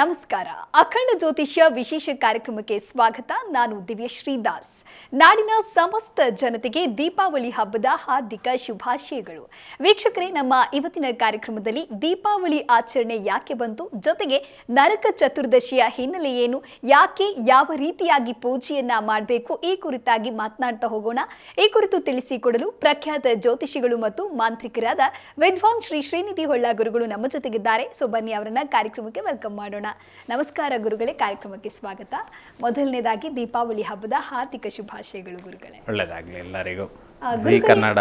ನಮಸ್ಕಾರ. ಅಖಂಡ ಜ್ಯೋತಿಷ್ಯ ವಿಶೇಷ ಕಾರ್ಯಕ್ರಮಕ್ಕೆ ಸ್ವಾಗತ. ನಾನು ದಿವ್ಯಶ್ರೀ ದಾಸ್ ನಾಡಿನ ಸಮಸ್ತ ಜನತೆಗೆ ದೀಪಾವಳಿ ಹಬ್ಬದ ಹಾರ್ದಿಕ ಶುಭಾಶಯಗಳು. ವೀಕ್ಷಕರೇ, ನಮ್ಮ ಇವತ್ತಿನ ಕಾರ್ಯಕ್ರಮದಲ್ಲಿ ದೀಪಾವಳಿ ಆಚರಣೆ ಯಾಕೆ ಬಂತು? ಜೊತೆಗೆ ನರಕ ಚತುರ್ದಶಿಯ ಹಿನ್ನೆಲೆ ಏನು? ಯಾಕೆ ಯಾವ ರೀತಿಯಾಗಿ ಪೂಜೆಯನ್ನ ಮಾಡಬೇಕು? ಈ ಕುರಿತಾಗಿ ಮಾತನಾಡ್ತಾ ಹೋಗೋಣ. ಈ ಕುರಿತು ತಿಳಿಸಿಕೊಡಲು ಪ್ರಖ್ಯಾತ ಜ್ಯೋತಿಷಿಗಳು ಮತ್ತು ಮಾಂತ್ರಿಕರಾದ ವಿದ್ವಾನ್ ಶ್ರೀ ಶ್ರೀನಿಧಿ ಹೊಳ್ಳ ಗುರುಗಳು ನಮ್ಮ ಜೊತೆಗಿದ್ದಾರೆ. ಸೊ, ಬನ್ನಿ ಅವರನ್ನ ಕಾರ್ಯಕ್ರಮಕ್ಕೆ ವೆಲ್ಕಮ್ ಮಾಡೋಣ. ನಮಸ್ಕಾರ ಗುರುಗಳೇ ಕಾರ್ಯಕ್ರಮಕ್ಕೆ ಸ್ವಾಗತ. ಮೊದಲನೇದಾಗಿ ದೀಪಾವಳಿ ಹಬ್ಬದ ಹಾರ್ದಿಕ ಶುಭಾಶಯಗಳು ಗುರುಗಳೇ. ಒಳ್ಳೆಯದಾಗಲಿ ಎಲ್ಲರಿಗೂ. ಜಿ ಕನ್ನಡ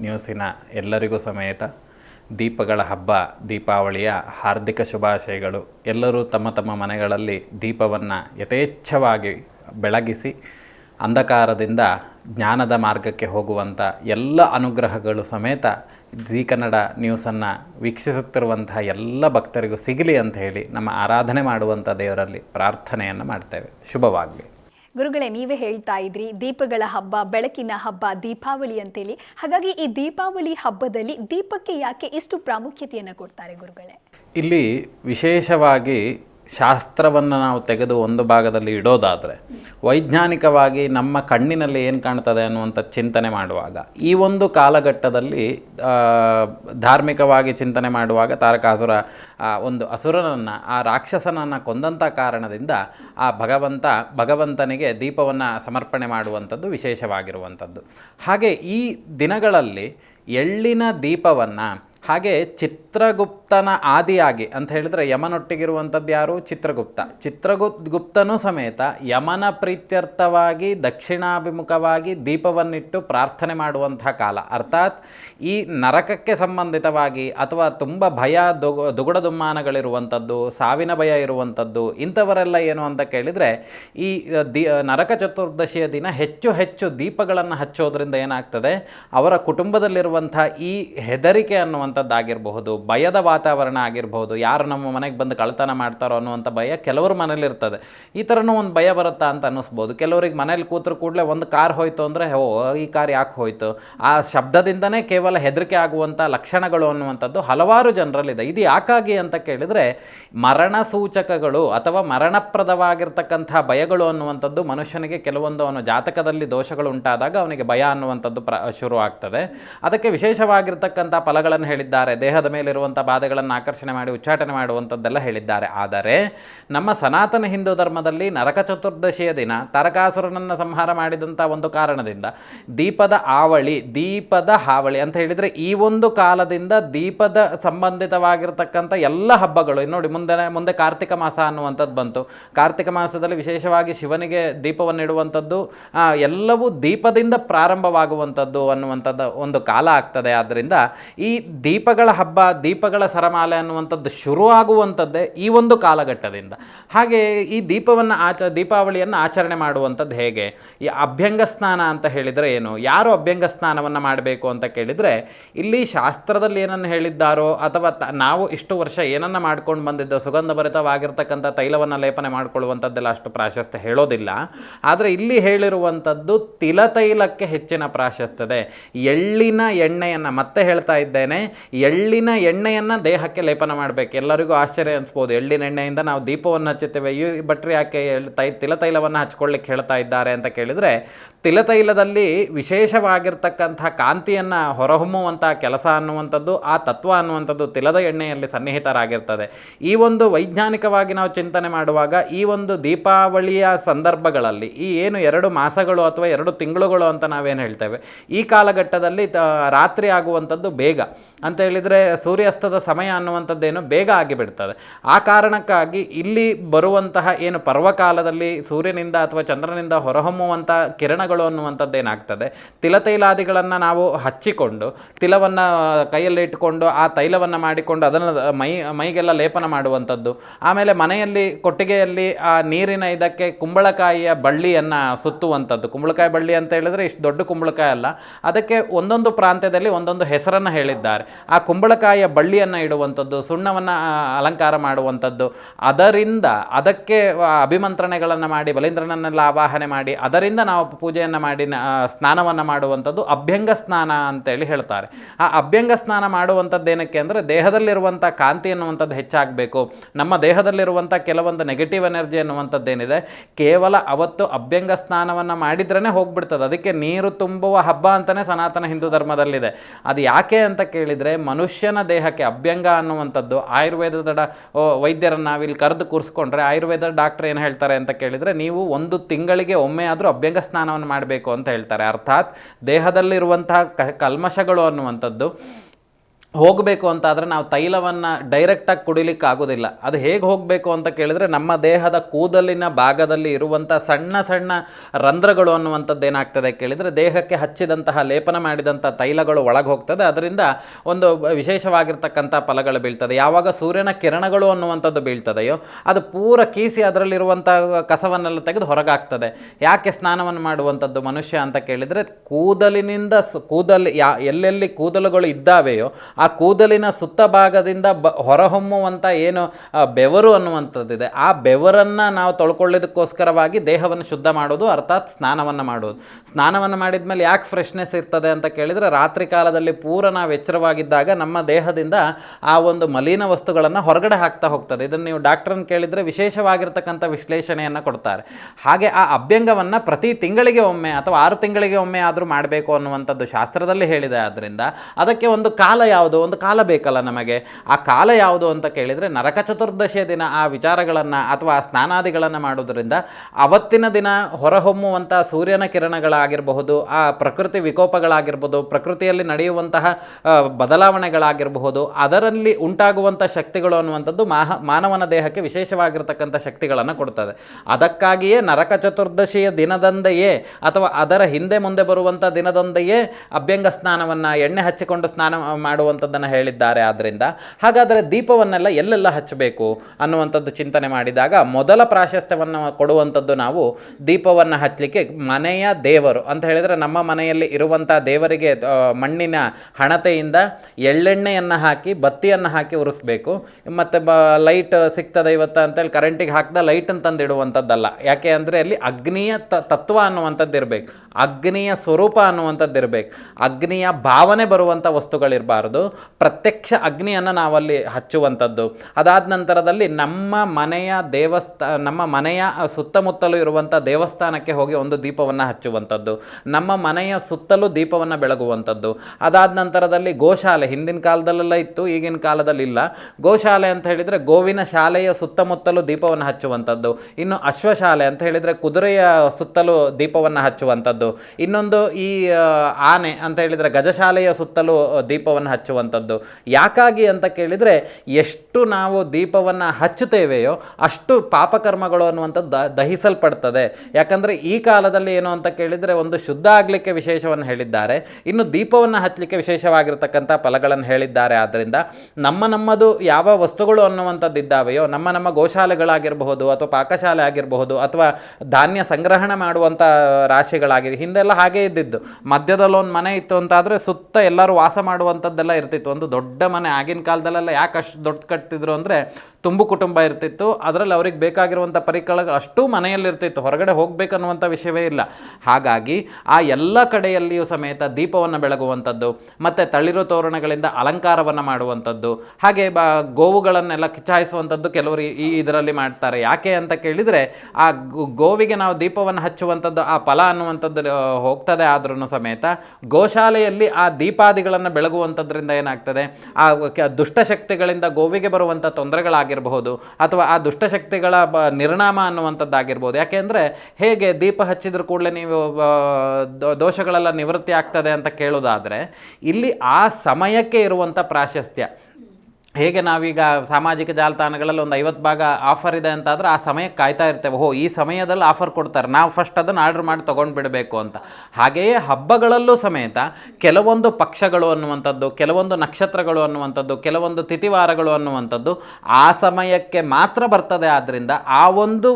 ನ್ಯೂಸಿನ ಎಲ್ಲರಿಗೂ ಸಮೇತ ದೀಪಗಳ ಹಬ್ಬ ದೀಪಾವಳಿಯ ಹಾರ್ದಿಕ ಶುಭಾಶಯಗಳು. ಎಲ್ಲರೂ ತಮ್ಮ ತಮ್ಮ ಮನೆಗಳಲ್ಲಿ ದೀಪವನ್ನು ಯಥೇಚ್ಛವಾಗಿ ಬೆಳಗಿಸಿ ಅಂಧಕಾರದಿಂದ ಜ್ಞಾನದ ಮಾರ್ಗಕ್ಕೆ ಹೋಗುವಂಥ ಎಲ್ಲ ಅನುಗ್ರಹಗಳು ಸಮೇತ ಜಿ ಕನ್ನಡ ನ್ಯೂಸನ್ನು ವೀಕ್ಷಿಸುತ್ತಿರುವಂತಹ ಎಲ್ಲ ಭಕ್ತರಿಗೂ ಸಿಗಲಿ ಅಂತ ಹೇಳಿ ನಮ್ಮ ಆರಾಧನೆ ಮಾಡುವಂಥ ದೇವರಲ್ಲಿ ಪ್ರಾರ್ಥನೆಯನ್ನು ಮಾಡ್ತೇವೆ. ಶುಭವಾಗಲಿ. ಗುರುಗಳೇ ನೀವೇ ಹೇಳ್ತಾ ಇದ್ರಿ ದೀಪಗಳ ಹಬ್ಬ ಬೆಳಕಿನ ಹಬ್ಬ ದೀಪಾವಳಿ ಅಂತೇಳಿ. ಹಾಗಾಗಿ ಈ ದೀಪಾವಳಿ ಹಬ್ಬದಲ್ಲಿ ದೀಪಕ್ಕೆ ಯಾಕೆ ಇಷ್ಟು ಪ್ರಾಮುಖ್ಯತೆಯನ್ನು ಕೊಡ್ತಾರೆ ಗುರುಗಳೇ? ಇಲ್ಲಿ ವಿಶೇಷವಾಗಿ ಶಾಸ್ತ್ರವನ್ನು ನಾವು ತೆಗೆದು ಒಂದು ಭಾಗದಲ್ಲಿ ಇಡೋದಾದರೆ, ವೈಜ್ಞಾನಿಕವಾಗಿ ನಮ್ಮ ಕಣ್ಣಿನಲ್ಲಿ ಏನು ಕಾಣ್ತದೆ ಅನ್ನುವಂಥ ಚಿಂತನೆ ಮಾಡುವಾಗ, ಈ ಒಂದು ಕಾಲಘಟ್ಟದಲ್ಲಿ ಧಾರ್ಮಿಕವಾಗಿ ಚಿಂತನೆ ಮಾಡುವಾಗ ತಾರಕಾಸುರ ಒಂದು ಅಸುರನನ್ನು, ಆ ರಾಕ್ಷಸನನ್ನು ಕೊಂದಂಥ ಕಾರಣದಿಂದ ಆ ಭಗವಂತ, ಭಗವಂತನಿಗೆ ದೀಪವನ್ನು ಸಮರ್ಪಣೆ ಮಾಡುವಂಥದ್ದು ವಿಶೇಷವಾಗಿರುವಂಥದ್ದು. ಹಾಗೆ ಈ ದಿನಗಳಲ್ಲಿ ಎಳ್ಳಿನ ದೀಪವನ್ನು ಹಾಗೆ ಚಿತ್ರಗುಪ್ತನ ಆದಿಯಾಗಿ ಅಂತ ಹೇಳಿದ್ರೆ ಯಮನೊಟ್ಟಿಗಿರುವಂಥದ್ದು ಯಾರು? ಚಿತ್ರಗುಪ್ತ. ಚಿತ್ರಗುಪ್ ಗುಪ್ತನೂ ಸಮೇತ ಯಮನ ಪ್ರೀತ್ಯರ್ಥವಾಗಿ, ದಕ್ಷಿಣಾಭಿಮುಖವಾಗಿ ದೀಪವನ್ನಿಟ್ಟು ಪ್ರಾರ್ಥನೆ ಮಾಡುವಂಥ ಕಾಲ. ಅರ್ಥಾತ್ ಈ ನರಕಕ್ಕೆ ಸಂಬಂಧಿತವಾಗಿ ಅಥವಾ ತುಂಬ ಭಯ ದುಗುಡ ದುಗುಡದುಮ್ಮಾನಗಳಿರುವಂಥದ್ದು ಸಾವಿನ ಭಯ ಇರುವಂಥದ್ದು, ಇಂಥವರೆಲ್ಲ ಏನು ಅಂತ ಕೇಳಿದರೆ ಈ ದಿ, ನರಕ ಚತುರ್ದಶಿಯ ದಿನ ಹೆಚ್ಚು ಹೆಚ್ಚು ದೀಪಗಳನ್ನು ಹಚ್ಚೋದ್ರಿಂದ ಏನಾಗ್ತದೆ? ಅವರ ಕುಟುಂಬದಲ್ಲಿರುವಂಥ ಈ ಹೆದರಿಕೆ ಅನ್ನುವಂಥದ್ದಾಗಿರಬಹುದು, ಭಯದ ಆಗಿರಬಹುದು ಯಾರು ನಮ್ಮ ಮನೆಗೆ ಬಂದು ಕಳ್ತನ ಮಾಡ್ತಾರೋ ಅನ್ನುವಂಥ ಭಯ ಕೆಲವರು ಮನೇಲಿ ಇರ್ತದೆ. ಈ ಥರನೂ ಒಂದು ಭಯ ಬರುತ್ತಾ ಅಂತ ಅನ್ನಿಸ್ಬೋದು. ಕೆಲವ್ರಿಗೆ ಮನೇಲಿ ಕೂತ್ರ ಕೂಡಲೇ ಒಂದು ಕಾರ್ ಹೋಯ್ತು ಅಂದರೆ ಓ ಈ ಕಾರ್ ಯಾಕೆ ಹೋಯ್ತು? ಆ ಶಬ್ದದಿಂದನೇ ಕೇವಲ ಹೆದರಿಕೆ ಆಗುವಂಥ ಲಕ್ಷಣಗಳು ಅನ್ನುವಂಥದ್ದು ಹಲವಾರು ಜನರಲ್ಲಿದೆ. ಇದು ಯಾಕಾಗಿ ಅಂತ ಕೇಳಿದರೆ ಮರಣ ಸೂಚಕಗಳು ಅಥವಾ ಮರಣಪ್ರದವಾಗಿರ್ತಕ್ಕಂಥ ಭಯಗಳು ಅನ್ನುವಂಥದ್ದು ಮನುಷ್ಯನಿಗೆ ಕೆಲವೊಂದು ಅವನು ಜಾತಕದಲ್ಲಿ ದೋಷಗಳು ಉಂಟಾದಾಗ ಅವನಿಗೆ ಭಯ ಅನ್ನುವಂಥದ್ದು ಪ್ರ ಶುರು ಆಗ್ತದೆ ಅದಕ್ಕೆ ವಿಶೇಷವಾಗಿರ್ತಕ್ಕಂಥ ಫಲಗಳನ್ನು ಹೇಳಿದ್ದಾರೆ. ದೇಹದ ಮೇಲಿರುವಂಥ ಬಾಧೆಗಳನ್ನು ಆಕರ್ಷಣೆ ಮಾಡಿ, ಉಚ್ಚಾಟನೆ ಮಾಡುವಂಥದ್ದೆಲ್ಲ ಹೇಳಿದ್ದಾರೆ. ಆದರೆ ನಮ್ಮ ಸನಾತನ ಹಿಂದೂ ಧರ್ಮದಲ್ಲಿ ನರಕ ಚತುರ್ದಶಿಯ ದಿನ ತರಕಾಸುರನನ್ನು ಸಂಹಾರ ಮಾಡಿದಂಥ ಒಂದು ಕಾರಣದಿಂದ ದೀಪದ ಆವಳಿ ದೀಪದ ಹಾವಳಿ ಅಂತ ಹೇಳಿದರೆ ಈ ಒಂದು ಕಾಲದಿಂದ ದೀಪದ ಸಂಬಂಧಿತವಾಗಿರ್ತಕ್ಕಂಥ ಎಲ್ಲ ಹಬ್ಬಗಳು ನೋಡಿ ಮುಂದೆ ಮುಂದೆ ಕಾರ್ತಿಕ ಮಾಸ ಅನ್ನುವಂಥದ್ದು ಬಂತು. ಕಾರ್ತಿಕ ಮಾಸದಲ್ಲಿ ವಿಶೇಷವಾಗಿ ಶಿವನಿಗೆ ದೀಪವನ್ನು ಇಡುವಂಥದ್ದು ಎಲ್ಲವೂ ದೀಪದಿಂದ ಪ್ರಾರಂಭವಾಗುವಂಥದ್ದು ಅನ್ನುವಂಥದ್ದು ಒಂದು ಕಾಲ ಆಗ್ತದೆ. ಆದ್ದರಿಂದ ಈ ದೀಪಗಳ ಹಬ್ಬ, ದೀಪಗಳ ಸರಮಾಲೆ ಅನ್ನುವಂಥದ್ದು ಶುರುವಾಗುವಂಥದ್ದೇ ಈ ಒಂದು ಕಾಲಘಟ್ಟದಿಂದ. ಹಾಗೆ ಈ ದೀಪವನ್ನು ಆಚ, ದೀಪಾವಳಿಯನ್ನು ಆಚರಣೆ ಮಾಡುವಂಥದ್ದು ಹೇಗೆ? ಈ ಅಭ್ಯಂಗ ಸ್ನಾನ ಅಂತ ಹೇಳಿದರೆ ಏನು? ಯಾರು ಅಭ್ಯಂಗ ಸ್ನಾನವನ್ನು ಮಾಡಬೇಕು ಅಂತ ಕೇಳಿದರೆ, ಇಲ್ಲಿ ಶಾಸ್ತ್ರದಲ್ಲಿ ಏನನ್ನು ಹೇಳಿದ್ದಾರೋ ಅಥವಾ ತ- ನಾವು ಇಷ್ಟು ವರ್ಷ ಏನನ್ನು ಮಾಡ್ಕೊಂಡು ಬಂದಿದ್ದ ಸುಗಂಧ ಭರಿತವಾಗಿರ್ತಕ್ಕಂಥ ತೈಲವನ್ನು ಲೇಪನೆ ಮಾಡ್ಕೊಳ್ಳುವಂಥದ್ದೆಲ್ಲ ಅಷ್ಟು ಪ್ರಾಶಸ್ತ್ಯ ಹೇಳೋದಿಲ್ಲ. ಆದರೆ ಇಲ್ಲಿ ಹೇಳಿರುವಂಥದ್ದು ತಿಲತೈಲಕ್ಕೆ ಹೆಚ್ಚಿನ ಪ್ರಾಶಸ್ತ್ಯತೆ ಎಳ್ಳಿನ ಎಣ್ಣೆಯನ್ನು, ಮತ್ತೆ ಹೇಳ್ತಾ ಇದ್ದೇನೆ, ಎಳ್ಳಿನ ಎಣ್ಣೆಯನ್ನು ದೇಹಕ್ಕೆ ಲೇಪನ ಮಾಡಬೇಕು. ಎಲ್ಲರಿಗೂ ಆಶ್ಚರ್ಯ ಅನಿಸ್ಬೋದು. ಎಳ್ಳಿನ ಎಣ್ಣೆಯಿಂದ ನಾವು ದೀಪವನ್ನು ಹಚ್ಚುತ್ತೇವೆ. ಈ ಬಟ್ರಿ ಯಾಕೆ ತೈ ತಿಲತೈಲವನ್ನು ಹಚ್ಕೊಳ್ಳಿಕ್ಕೆ ಹೇಳ್ತಾ ಇದ್ದಾರೆ ಅಂತ ಕೇಳಿದರೆ ತಿಲತೈಲದಲ್ಲಿ ವಿಶೇಷವಾಗಿರ್ತಕ್ಕಂಥ ಕಾಂತಿಯನ್ನು ಹೊರಹೊಮ್ಮುವಂಥ ಕೆಲಸ ಅನ್ನುವಂಥದ್ದು, ಆ ತತ್ವ ಅನ್ನುವಂಥದ್ದು ತಿಲದ ಎಣ್ಣೆಯಲ್ಲಿ ಸನ್ನಿಹಿತರಾಗಿರ್ತದೆ. ಈ ಒಂದು ವೈಜ್ಞಾನಿಕವಾಗಿ ನಾವು ಚಿಂತನೆ ಮಾಡುವಾಗ ಈ ಒಂದು ದೀಪಾವಳಿಯ ಸಂದರ್ಭಗಳಲ್ಲಿ, ಈ ಏನು ಎರಡು ಮಾಸಗಳು ಅಥವಾ ಎರಡು ತಿಂಗಳುಗಳು ಅಂತ ನಾವೇನು ಹೇಳ್ತೇವೆ, ಈ ಕಾಲಘಟ್ಟದಲ್ಲಿ ರಾತ್ರಿ ಆಗುವಂಥದ್ದು ಬೇಗ. ಅಂತ ಹೇಳಿದರೆ ಸೂರ್ಯಾಸ್ತದ ಸಮಯ ಅನ್ನುವಂಥದ್ದೇನು ಬೇಗ ಆಗಿಬಿಡ್ತದೆ. ಆ ಕಾರಣಕ್ಕಾಗಿ ಇಲ್ಲಿ ಬರುವಂತಹ ಏನು ಪರ್ವಕಾಲದಲ್ಲಿ ಸೂರ್ಯನಿಂದ ಅಥವಾ ಚಂದ್ರನಿಂದ ಹೊರಹೊಮ್ಮುವಂಥ ಕಿರಣಗಳು ಅನ್ನುವಂಥದ್ದು ಏನಾಗ್ತದೆ ತಿಲತೈಲಾದಿಗಳನ್ನು ನಾವು ಹಚ್ಚಿಕೊಂಡು, ತಿಲವನ್ನು ಕೈಯಲ್ಲಿ ಇಟ್ಟುಕೊಂಡು ಆ ತೈಲವನ್ನು ಮಾಡಿಕೊಂಡು ಅದನ್ನು ಮೈ, ಮೈಗೆಲ್ಲ ಲೇಪನ ಮಾಡುವಂಥದ್ದು. ಆಮೇಲೆ ಮನೆಯಲ್ಲಿ ಕೊಟ್ಟಿಗೆಯಲ್ಲಿ, ಆ, ನೀರಿನ ಇದಕ್ಕೆ ಕುಂಬಳಕಾಯಿಯ ಬಳ್ಳಿಯನ್ನು ಸುತ್ತುವಂಥದ್ದು. ಕುಂಬಳಕಾಯಿ ಬಳ್ಳಿ ಅಂತ ಹೇಳಿದ್ರೆ ಇಷ್ಟು ದೊಡ್ಡ ಕುಂಬಳಕಾಯಿ ಅಲ್ಲ. ಅದಕ್ಕೆ ಒಂದೊಂದು ಪ್ರಾಂತ್ಯದಲ್ಲಿ ಒಂದೊಂದು ಹೆಸರನ್ನು ಹೇಳಿದ್ದಾರೆ. ಆ ಕುಂಬಳಕಾಯಿಯ ಬಳ್ಳಿಯನ್ನು ಇಡುವಂಥದ್ದು, ಸುಣ್ಣವನ್ನು ಅಲಂಕಾರ ಮಾಡುವಂಥದ್ದು. ಅದರಿಂದ ಅದಕ್ಕೆ ಅಭಿಮಂತ್ರಣೆಗಳನ್ನು ಮಾಡಿ, ಬಲೀಂದ್ರನನ್ನೆಲ್ಲ ಆವಾಹನೆ ಮಾಡಿ, ಅದರಿಂದ ನಾವು ಪೂಜೆ ಪೂಜೆಯನ್ನು ಮಾಡಿ ಸ್ನಾನವನ್ನು ಮಾಡುವಂಥದ್ದು ಅಭ್ಯಂಗ ಸ್ನಾನ ಅಂತೇಳಿ ಹೇಳ್ತಾರೆ. ಆ ಅಭ್ಯಂಗ ಸ್ನಾನ ಮಾಡುವಂಥದ್ದು ಏನಕ್ಕೆ ಅಂದರೆ ದೇಹದಲ್ಲಿರುವಂಥ ಕಾಂತಿ ಅನ್ನುವಂಥದ್ದು ಹೆಚ್ಚಾಗಬೇಕು. ನಮ್ಮ ದೇಹದಲ್ಲಿರುವಂಥ ಕೆಲವೊಂದು ನೆಗೆಟಿವ್ ಎನರ್ಜಿ ಅನ್ನುವಂಥದ್ದು ಏನಿದೆ, ಕೇವಲ ಅವತ್ತು ಅಭ್ಯಂಗ ಸ್ನಾನವನ್ನು ಮಾಡಿದ್ರೇ ಹೋಗ್ಬಿಡ್ತದೆ. ಅದಕ್ಕೆ ನೀರು ತುಂಬುವ ಹಬ್ಬ ಅಂತಲೇ ಸನಾತನ ಹಿಂದೂ ಧರ್ಮದಲ್ಲಿದೆ. ಅದು ಯಾಕೆ ಅಂತ ಕೇಳಿದರೆ, ಮನುಷ್ಯನ ದೇಹಕ್ಕೆ ಅಭ್ಯಂಗ ಅನ್ನುವಂಥದ್ದು ಆಯುರ್ವೇದದ ವೈದ್ಯರನ್ನು ನಾವಿಲ್ಲಿ ಕರೆದು ಕೂರಿಸ್ಕೊಂಡ್ರೆ ಆಯುರ್ವೇದ ಡಾಕ್ಟರ್ ಏನು ಹೇಳ್ತಾರೆ ಅಂತ ಕೇಳಿದರೆ, ನೀವು ಒಂದು ತಿಂಗಳಿಗೆ ಒಮ್ಮೆ ಆದರೂ ಅಭ್ಯಂಗ ಸ್ನಾನವನ್ನು ಮಾಡಬೇಕು ಅಂತ ಹೇಳ್ತಾರೆ. ಅರ್ಥಾತ್ ದೇಹದಲ್ಲಿರುವಂತಹ ಕಲ್ಮಶಗಳು ಅನ್ನುವಂಥದ್ದು ಹೋಗಬೇಕು ಅಂತಾದರೆ ನಾವು ತೈಲವನ್ನು ಡೈರೆಕ್ಟಾಗಿ ಕುಡಿಲಿಕ್ಕೆ ಆಗೋದಿಲ್ಲ. ಅದು ಹೇಗೆ ಹೋಗಬೇಕು ಅಂತ ಕೇಳಿದರೆ ನಮ್ಮ ದೇಹದ ಕೂದಲಿನ ಭಾಗದಲ್ಲಿ ಇರುವಂಥ ಸಣ್ಣ ಸಣ್ಣ ರಂಧ್ರಗಳು ಅನ್ನುವಂಥದ್ದು ಏನಾಗ್ತದೆ ಕೇಳಿದರೆ ದೇಹಕ್ಕೆ ಹಚ್ಚಿದಂತಹ ಲೇಪನ ಮಾಡಿದಂಥ ತೈಲಗಳು ಒಳಗೆ ಹೋಗ್ತದೆ. ಅದರಿಂದ ಒಂದು ವಿಶೇಷವಾಗಿರ್ತಕ್ಕಂಥ ಫಲಗಳು ಬೀಳ್ತದೆ. ಯಾವಾಗ ಸೂರ್ಯನ ಕಿರಣಗಳು ಅನ್ನುವಂಥದ್ದು ಬೀಳ್ತದೆಯೋ ಅದು ಪೂರ ಕೀಸಿ ಅದರಲ್ಲಿರುವಂಥ ಕಸವನ್ನೆಲ್ಲ ತೆಗೆದು ಹೊರಗಾಗ್ತದೆ. ಯಾಕೆ ಸ್ನಾನವನ್ನು ಮಾಡುವಂಥದ್ದು ಮನುಷ್ಯ ಅಂತ ಕೇಳಿದರೆ ಕೂದಲಿನಿಂದ ಕೂದಲು ಯಾ ಎಲ್ಲೆಲ್ಲಿ ಕೂದಲುಗಳು ಇದ್ದಾವೆಯೋ ಕೂದಲಿನ ಸುತ್ತ ಭಾಗದಿಂದ ಬ ಹೊರಹೊಮ್ಮುವಂಥ ಏನು ಬೆವರು ಅನ್ನುವಂಥದ್ದಿದೆ. ಆ ಬೆವರನ್ನು ನಾವು ತೊಳ್ಕೊಳ್ಳೋದಕ್ಕೋಸ್ಕರವಾಗಿ ದೇಹವನ್ನು ಶುದ್ಧ ಮಾಡೋದು, ಅರ್ಥಾತ್ ಸ್ನಾನವನ್ನು ಮಾಡೋದು. ಸ್ನಾನವನ್ನು ಮಾಡಿದ ಮೇಲೆ ಯಾಕೆ ಫ್ರೆಶ್ನೆಸ್ ಇರ್ತದೆ ಅಂತ ಕೇಳಿದರೆ, ರಾತ್ರಿ ಕಾಲದಲ್ಲಿ ಪೂರ ನಾವು ಎಚ್ಚರವಾಗಿದ್ದಾಗ ನಮ್ಮ ದೇಹದಿಂದ ಆ ಒಂದು ಮಲಿನ ವಸ್ತುಗಳನ್ನು ಹೊರಗಡೆ ಹಾಕ್ತಾ ಹೋಗ್ತದೆ. ಇದನ್ನು ನೀವು ಡಾಕ್ಟ್ರನ್ನು ಕೇಳಿದರೆ ವಿಶೇಷವಾಗಿರ್ತಕ್ಕಂಥ ವಿಶ್ಲೇಷಣೆಯನ್ನು ಕೊಡ್ತಾರೆ. ಹಾಗೆ ಆ ಅಭ್ಯಂಗವನ್ನು ಪ್ರತಿ ತಿಂಗಳಿಗೆ ಒಮ್ಮೆ ಅಥವಾ ಆರು ತಿಂಗಳಿಗೆ ಒಮ್ಮೆ ಆದರೂ ಮಾಡಬೇಕು ಅನ್ನುವಂಥದ್ದು ಶಾಸ್ತ್ರದಲ್ಲಿ ಹೇಳಿದೆ. ಆದ್ದರಿಂದ ಅದಕ್ಕೆ ಒಂದು ಕಾಲ ಯಾವುದು ಒಂದು ಕಾಲ ಬೇಕಲ್ಲ ನಮಗೆ. ಆ ಕಾಲ ಯಾವುದು ಅಂತ ಕೇಳಿದರೆ ನರಕ ಚತುರ್ದಶಿಯ ದಿನ ಆ ವಿಚಾರಗಳನ್ನು ಅಥವಾ ಆ ಸ್ನಾನಾದಿಗಳನ್ನು ಮಾಡೋದರಿಂದ ಅವತ್ತಿನ ದಿನ ಹೊರಹೊಮ್ಮುವಂಥ ಸೂರ್ಯನ ಕಿರಣಗಳಾಗಿರಬಹುದು, ಆ ಪ್ರಕೃತಿ ವಿಕೋಪಗಳಾಗಿರ್ಬೋದು ಪ್ರಕೃತಿಯಲ್ಲಿ ನಡೆಯುವಂತಹ ಬದಲಾವಣೆಗಳಾಗಿರಬಹುದು, ಅದರಲ್ಲಿ ಉಂಟಾಗುವಂಥ ಶಕ್ತಿಗಳು ಅನ್ನುವಂಥದ್ದು ಮಾಹ, ಮಾನವನ ದೇಹಕ್ಕೆ ವಿಶೇಷವಾಗಿರ್ತಕ್ಕಂಥ ಶಕ್ತಿಗಳನ್ನು ಕೊಡ್ತದೆ. ಅದಕ್ಕಾಗಿಯೇ ನರಕ ಚತುರ್ದಶಿಯ ದಿನದಂದೆಯೇ ಅಥವಾ ಅದರ ಹಿಂದೆ ಮುಂದೆ ಬರುವಂಥ ದಿನದಂದೆಯೇ ಅಭ್ಯಂಗ ಸ್ನಾನವನ್ನು ಎಣ್ಣೆ ಹಚ್ಚಿಕೊಂಡು ಸ್ನಾನ ಮಾಡುವಂಥದ್ದನ್ನು ಹೇಳಿದ್ದಾರೆ. ಆದ್ದರಿಂದ ಹಾಗಾದರೆ ದೀಪವನ್ನೆಲ್ಲ ಎಲ್ಲೆಲ್ಲ ಹಚ್ಚಬೇಕು ಅನ್ನುವಂಥದ್ದು ಚಿಂತನೆ ಮಾಡಿದಾಗ ಮೊದಲ ಪ್ರಾಶಸ್ತ್ಯವನ್ನು ಕೊಡುವಂಥದ್ದು ನಾವು ದೀಪವನ್ನು ಹಚ್ಚಲಿಕ್ಕೆ ಮನೆಯ ದೇವರು ಅಂತ ಹೇಳಿದರೆ ನಮ್ಮ ಮನೆಯಲ್ಲಿ ಇರುವಂಥ ದೇವರಿಗೆ ಮಣ್ಣಿನ ಹಣತೆಯಿಂದ ಎಳ್ಳೆಣ್ಣೆಯನ್ನು ಹಾಕಿ, ಬತ್ತಿಯನ್ನು ಹಾಕಿ ಉರಿಸ್ಬೇಕು. ಮತ್ತು ಬ, ಲೈಟ್ ಸಿಗ್ತದೆ ಇವತ್ತು ಅಂತೇಳಿ ಕರೆಂಟಿಗೆ ಹಾಕಿದ ಲೈಟನ್ನು ತಂದಿಡುವಂಥದ್ದಲ್ಲ. ಯಾಕೆ ಅಂದರೆ ಅಲ್ಲಿ ಅಗ್ನಿಯ ತತ್ವ ಅನ್ನುವಂಥದ್ದು ಇರಬೇಕು. ಅಗ್ನಿಯ ಸ್ವರೂಪ ಅನ್ನುವಂಥದ್ದು ಇರಬೇಕು. ಅಗ್ನಿಯ ಭಾವನೆ ಬರುವಂಥ ವಸ್ತುಗಳಿರಬಾರ್ದು. ಪ್ರತ್ಯಕ್ಷ ಅಗ್ನಿಯನ್ನು ನಾವಲ್ಲಿ ಹಚ್ಚುವಂಥದ್ದು. ಅದಾದ ನಂತರದಲ್ಲಿ ನಮ್ಮ ಮನೆಯ ದೇವಸ್ಥಾ, ನಮ್ಮ ಮನೆಯ ಸುತ್ತಮುತ್ತಲೂ ಇರುವಂಥ ದೇವಸ್ಥಾನಕ್ಕೆ ಹೋಗಿ ಒಂದು ದೀಪವನ್ನು ಹಚ್ಚುವಂಥದ್ದು. ನಮ್ಮ ಮನೆಯ ಸುತ್ತಲೂ ದೀಪವನ್ನು ಬೆಳಗುವಂಥದ್ದು. ಅದಾದ ನಂತರದಲ್ಲಿ ಗೋಶಾಲೆ, ಹಿಂದಿನ ಕಾಲದಲ್ಲೆಲ್ಲ ಇತ್ತು, ಈಗಿನ ಕಾಲದಲ್ಲಿ ಇಲ್ಲ. ಗೋಶಾಲೆ ಅಂತ ಹೇಳಿದರೆ ಗೋವಿನ ಶಾಲೆಯ ಸುತ್ತಮುತ್ತಲೂ ದೀಪವನ್ನು ಹಚ್ಚುವಂಥದ್ದು. ಇನ್ನು ಅಶ್ವಶಾಲೆ ಅಂತ ಹೇಳಿದರೆ ಕುದುರೆಯ ಸುತ್ತಲೂ ದೀಪವನ್ನು ಹಚ್ಚುವಂಥದ್ದು. ಇನ್ನೊಂದು ಈ ಆನೆ ಅಂತ ಹೇಳಿದರೆ ಗಜಶಾಲೆಯ ಸುತ್ತಲೂ ದೀಪವನ್ನು ಹಚ್ಚುವಂಥದ್ದು ಯಾಕಾಗಿ ಅಂತ ಕೇಳಿದರೆ, ಎಷ್ಟು ನಾವು ದೀಪವನ್ನು ಹಚ್ಚುತ್ತೇವೆಯೋ ಅಷ್ಟು ಪಾಪಕರ್ಮಗಳು ಅನ್ನುವಂಥದ್ದು ದಹಿಸಲ್ಪಡ್ತದೆ. ಯಾಕಂದರೆ ಈ ಕಾಲದಲ್ಲಿ ಏನು ಅಂತ ಕೇಳಿದರೆ, ಒಂದು ಶುದ್ಧ ಆಗಲಿಕ್ಕೆ ವಿಶೇಷವನ್ನು ಹೇಳಿದ್ದಾರೆ. ಇನ್ನು ದೀಪವನ್ನು ಹಚ್ಚಲಿಕ್ಕೆ ವಿಶೇಷವಾಗಿರ್ತಕ್ಕಂಥ ಫಲಗಳನ್ನು ಹೇಳಿದ್ದಾರೆ. ಆದ್ದರಿಂದ ನಮ್ಮ ನಮ್ಮದು ಯಾವ ವಸ್ತುಗಳು ಅನ್ನುವಂಥದ್ದು ಇದ್ದಾವೆಯೋ, ನಮ್ಮ ನಮ್ಮ ಗೋಶಾಲೆಗಳಾಗಿರಬಹುದು ಅಥವಾ ಪಾಕಶಾಲೆ ಆಗಿರಬಹುದು ಅಥವಾ ಧಾನ್ಯ ಸಂಗ್ರಹಣ ಮಾಡುವಂಥ ರಾಶಿಗಳಾಗಿ ಹಿಂದೆಲ್ಲ ಹಾಗೇ ಇದ್ದಿದ್ದು. ಮಧ್ಯದಲ್ಲಿ ಒಂದು ಮನೆ ಇತ್ತು ಅಂತಾದರೆ ಸುತ್ತ ಎಲ್ಲರೂ ವಾಸ ಮಾಡುವಂಥದ್ದೆಲ್ಲ ಇರ್ತಿತ್ತು. ಒಂದು ದೊಡ್ಡ ಮನೆ ಆಗಿನ ಕಾಲದಲ್ಲೆಲ್ಲ ಯಾಕೆ ಅಷ್ಟು ದೊಡ್ಡ ಕಟ್ತಿದ್ರು ಅಂದರೆ ತುಂಬು ಕುಟುಂಬ ಇರ್ತಿತ್ತು, ಅದರಲ್ಲಿ ಅವ್ರಿಗೆ ಬೇಕಾಗಿರುವಂಥ ಪರಿಕರಗಳು ಅಷ್ಟೂ ಮನೆಯಲ್ಲಿರ್ತಿತ್ತು, ಹೊರಗಡೆ ಹೋಗಬೇಕನ್ನುವಂಥ ವಿಷಯವೇ ಇಲ್ಲ. ಹಾಗಾಗಿ ಆ ಎಲ್ಲ ಕಡೆಯಲ್ಲಿಯೂ ಸಮೇತ ದೀಪವನ್ನು ಬೆಳಗುವಂಥದ್ದು, ಮತ್ತು ತಳಿರು ತೋರಣಗಳಿಂದ ಅಲಂಕಾರವನ್ನು ಮಾಡುವಂಥದ್ದು, ಹಾಗೆ ಬ, ಗೋವುಗಳನ್ನೆಲ್ಲ ಕಿಚ್ಚಾಯಿಸುವಂಥದ್ದು ಕೆಲವರು ಈ- ಇದರಲ್ಲಿ ಮಾಡ್ತಾರೆ. ಯಾಕೆ ಅಂತ ಕೇಳಿದರೆ, ಆ ಗೋವಿಗೆ ನಾವು ದೀಪವನ್ನು ಹಚ್ಚುವಂಥದ್ದು, ಆ ಫಲ ಅನ್ನುವಂಥದ್ದು ಹೋಗ್ತದೆ ಆದ್ರೂ ಸಮೇತ ಗೋಶಾಲೆಯಲ್ಲಿ ಆ ದೀಪಾದಿಗಳನ್ನು ಬೆಳಗುವಂಥದ್ರಿಂದ ಏನಾಗ್ತದೆ, ಆ ದುಷ್ಟಶಕ್ತಿಗಳಿಂದ ಗೋವಿಗೆ ಬರುವಂಥ ತೊಂದರೆಗಳಾಗಿರಬಹುದು ಅಥವಾ ಆ ದುಷ್ಟಶಕ್ತಿಗಳ ಬ ನಿರ್ಣಾಮ ಅನ್ನುವಂಥದ್ದಾಗಿರ್ಬೋದು. ಯಾಕೆಂದರೆ ಹೇಗೆ ದೀಪ ಹಚ್ಚಿದ್ರ ಕೂಡಲೇ ನೀವು ದೋಷಗಳೆಲ್ಲ ನಿವೃತ್ತಿ ಆಗ್ತದೆ ಅಂತ ಕೇಳೋದಾದರೆ, ಇಲ್ಲಿ ಆ ಸಮಯಕ್ಕೆ ಇರುವಂಥ ಪ್ರಾಶಸ್ತ್ಯ ಹೇಗೆ ನಾವೀಗ ಸಾಮಾಜಿಕ ಜಾಲತಾಣಗಳಲ್ಲಿ ಒಂದು ಐವತ್ತು ಭಾಗ ಆಫರ್ ಇದೆ ಅಂತಾದರೆ ಆ ಸಮಯಕ್ಕೆ ಕಾಯ್ತಾ ಇರ್ತೇವೆ. ಹೋ ಈ ಸಮಯದಲ್ಲಿ ಆಫರ್ ಕೊಡ್ತಾರೆ. ನಾವು ಫಸ್ಟ್ ಅದನ್ನು ಆರ್ಡರ್ ಮಾಡಿ ತೊಗೊಂಡು ಬಿಡಬೇಕು ಅಂತ. ಹಾಗೆಯೇ ಹಬ್ಬಗಳಲ್ಲೂ ಸಮೇತ ಕೆಲವೊಂದು ಪಕ್ಷಗಳು ಅನ್ನುವಂಥದ್ದು, ಕೆಲವೊಂದು ನಕ್ಷತ್ರಗಳು ಅನ್ನುವಂಥದ್ದು, ಕೆಲವೊಂದು ತಿಥಿವಾರಗಳು ಅನ್ನುವಂಥದ್ದು ಆ ಸಮಯಕ್ಕೆ ಮಾತ್ರ ಬರ್ತದೆ ಆದ್ದರಿಂದ ಆ ಒಂದು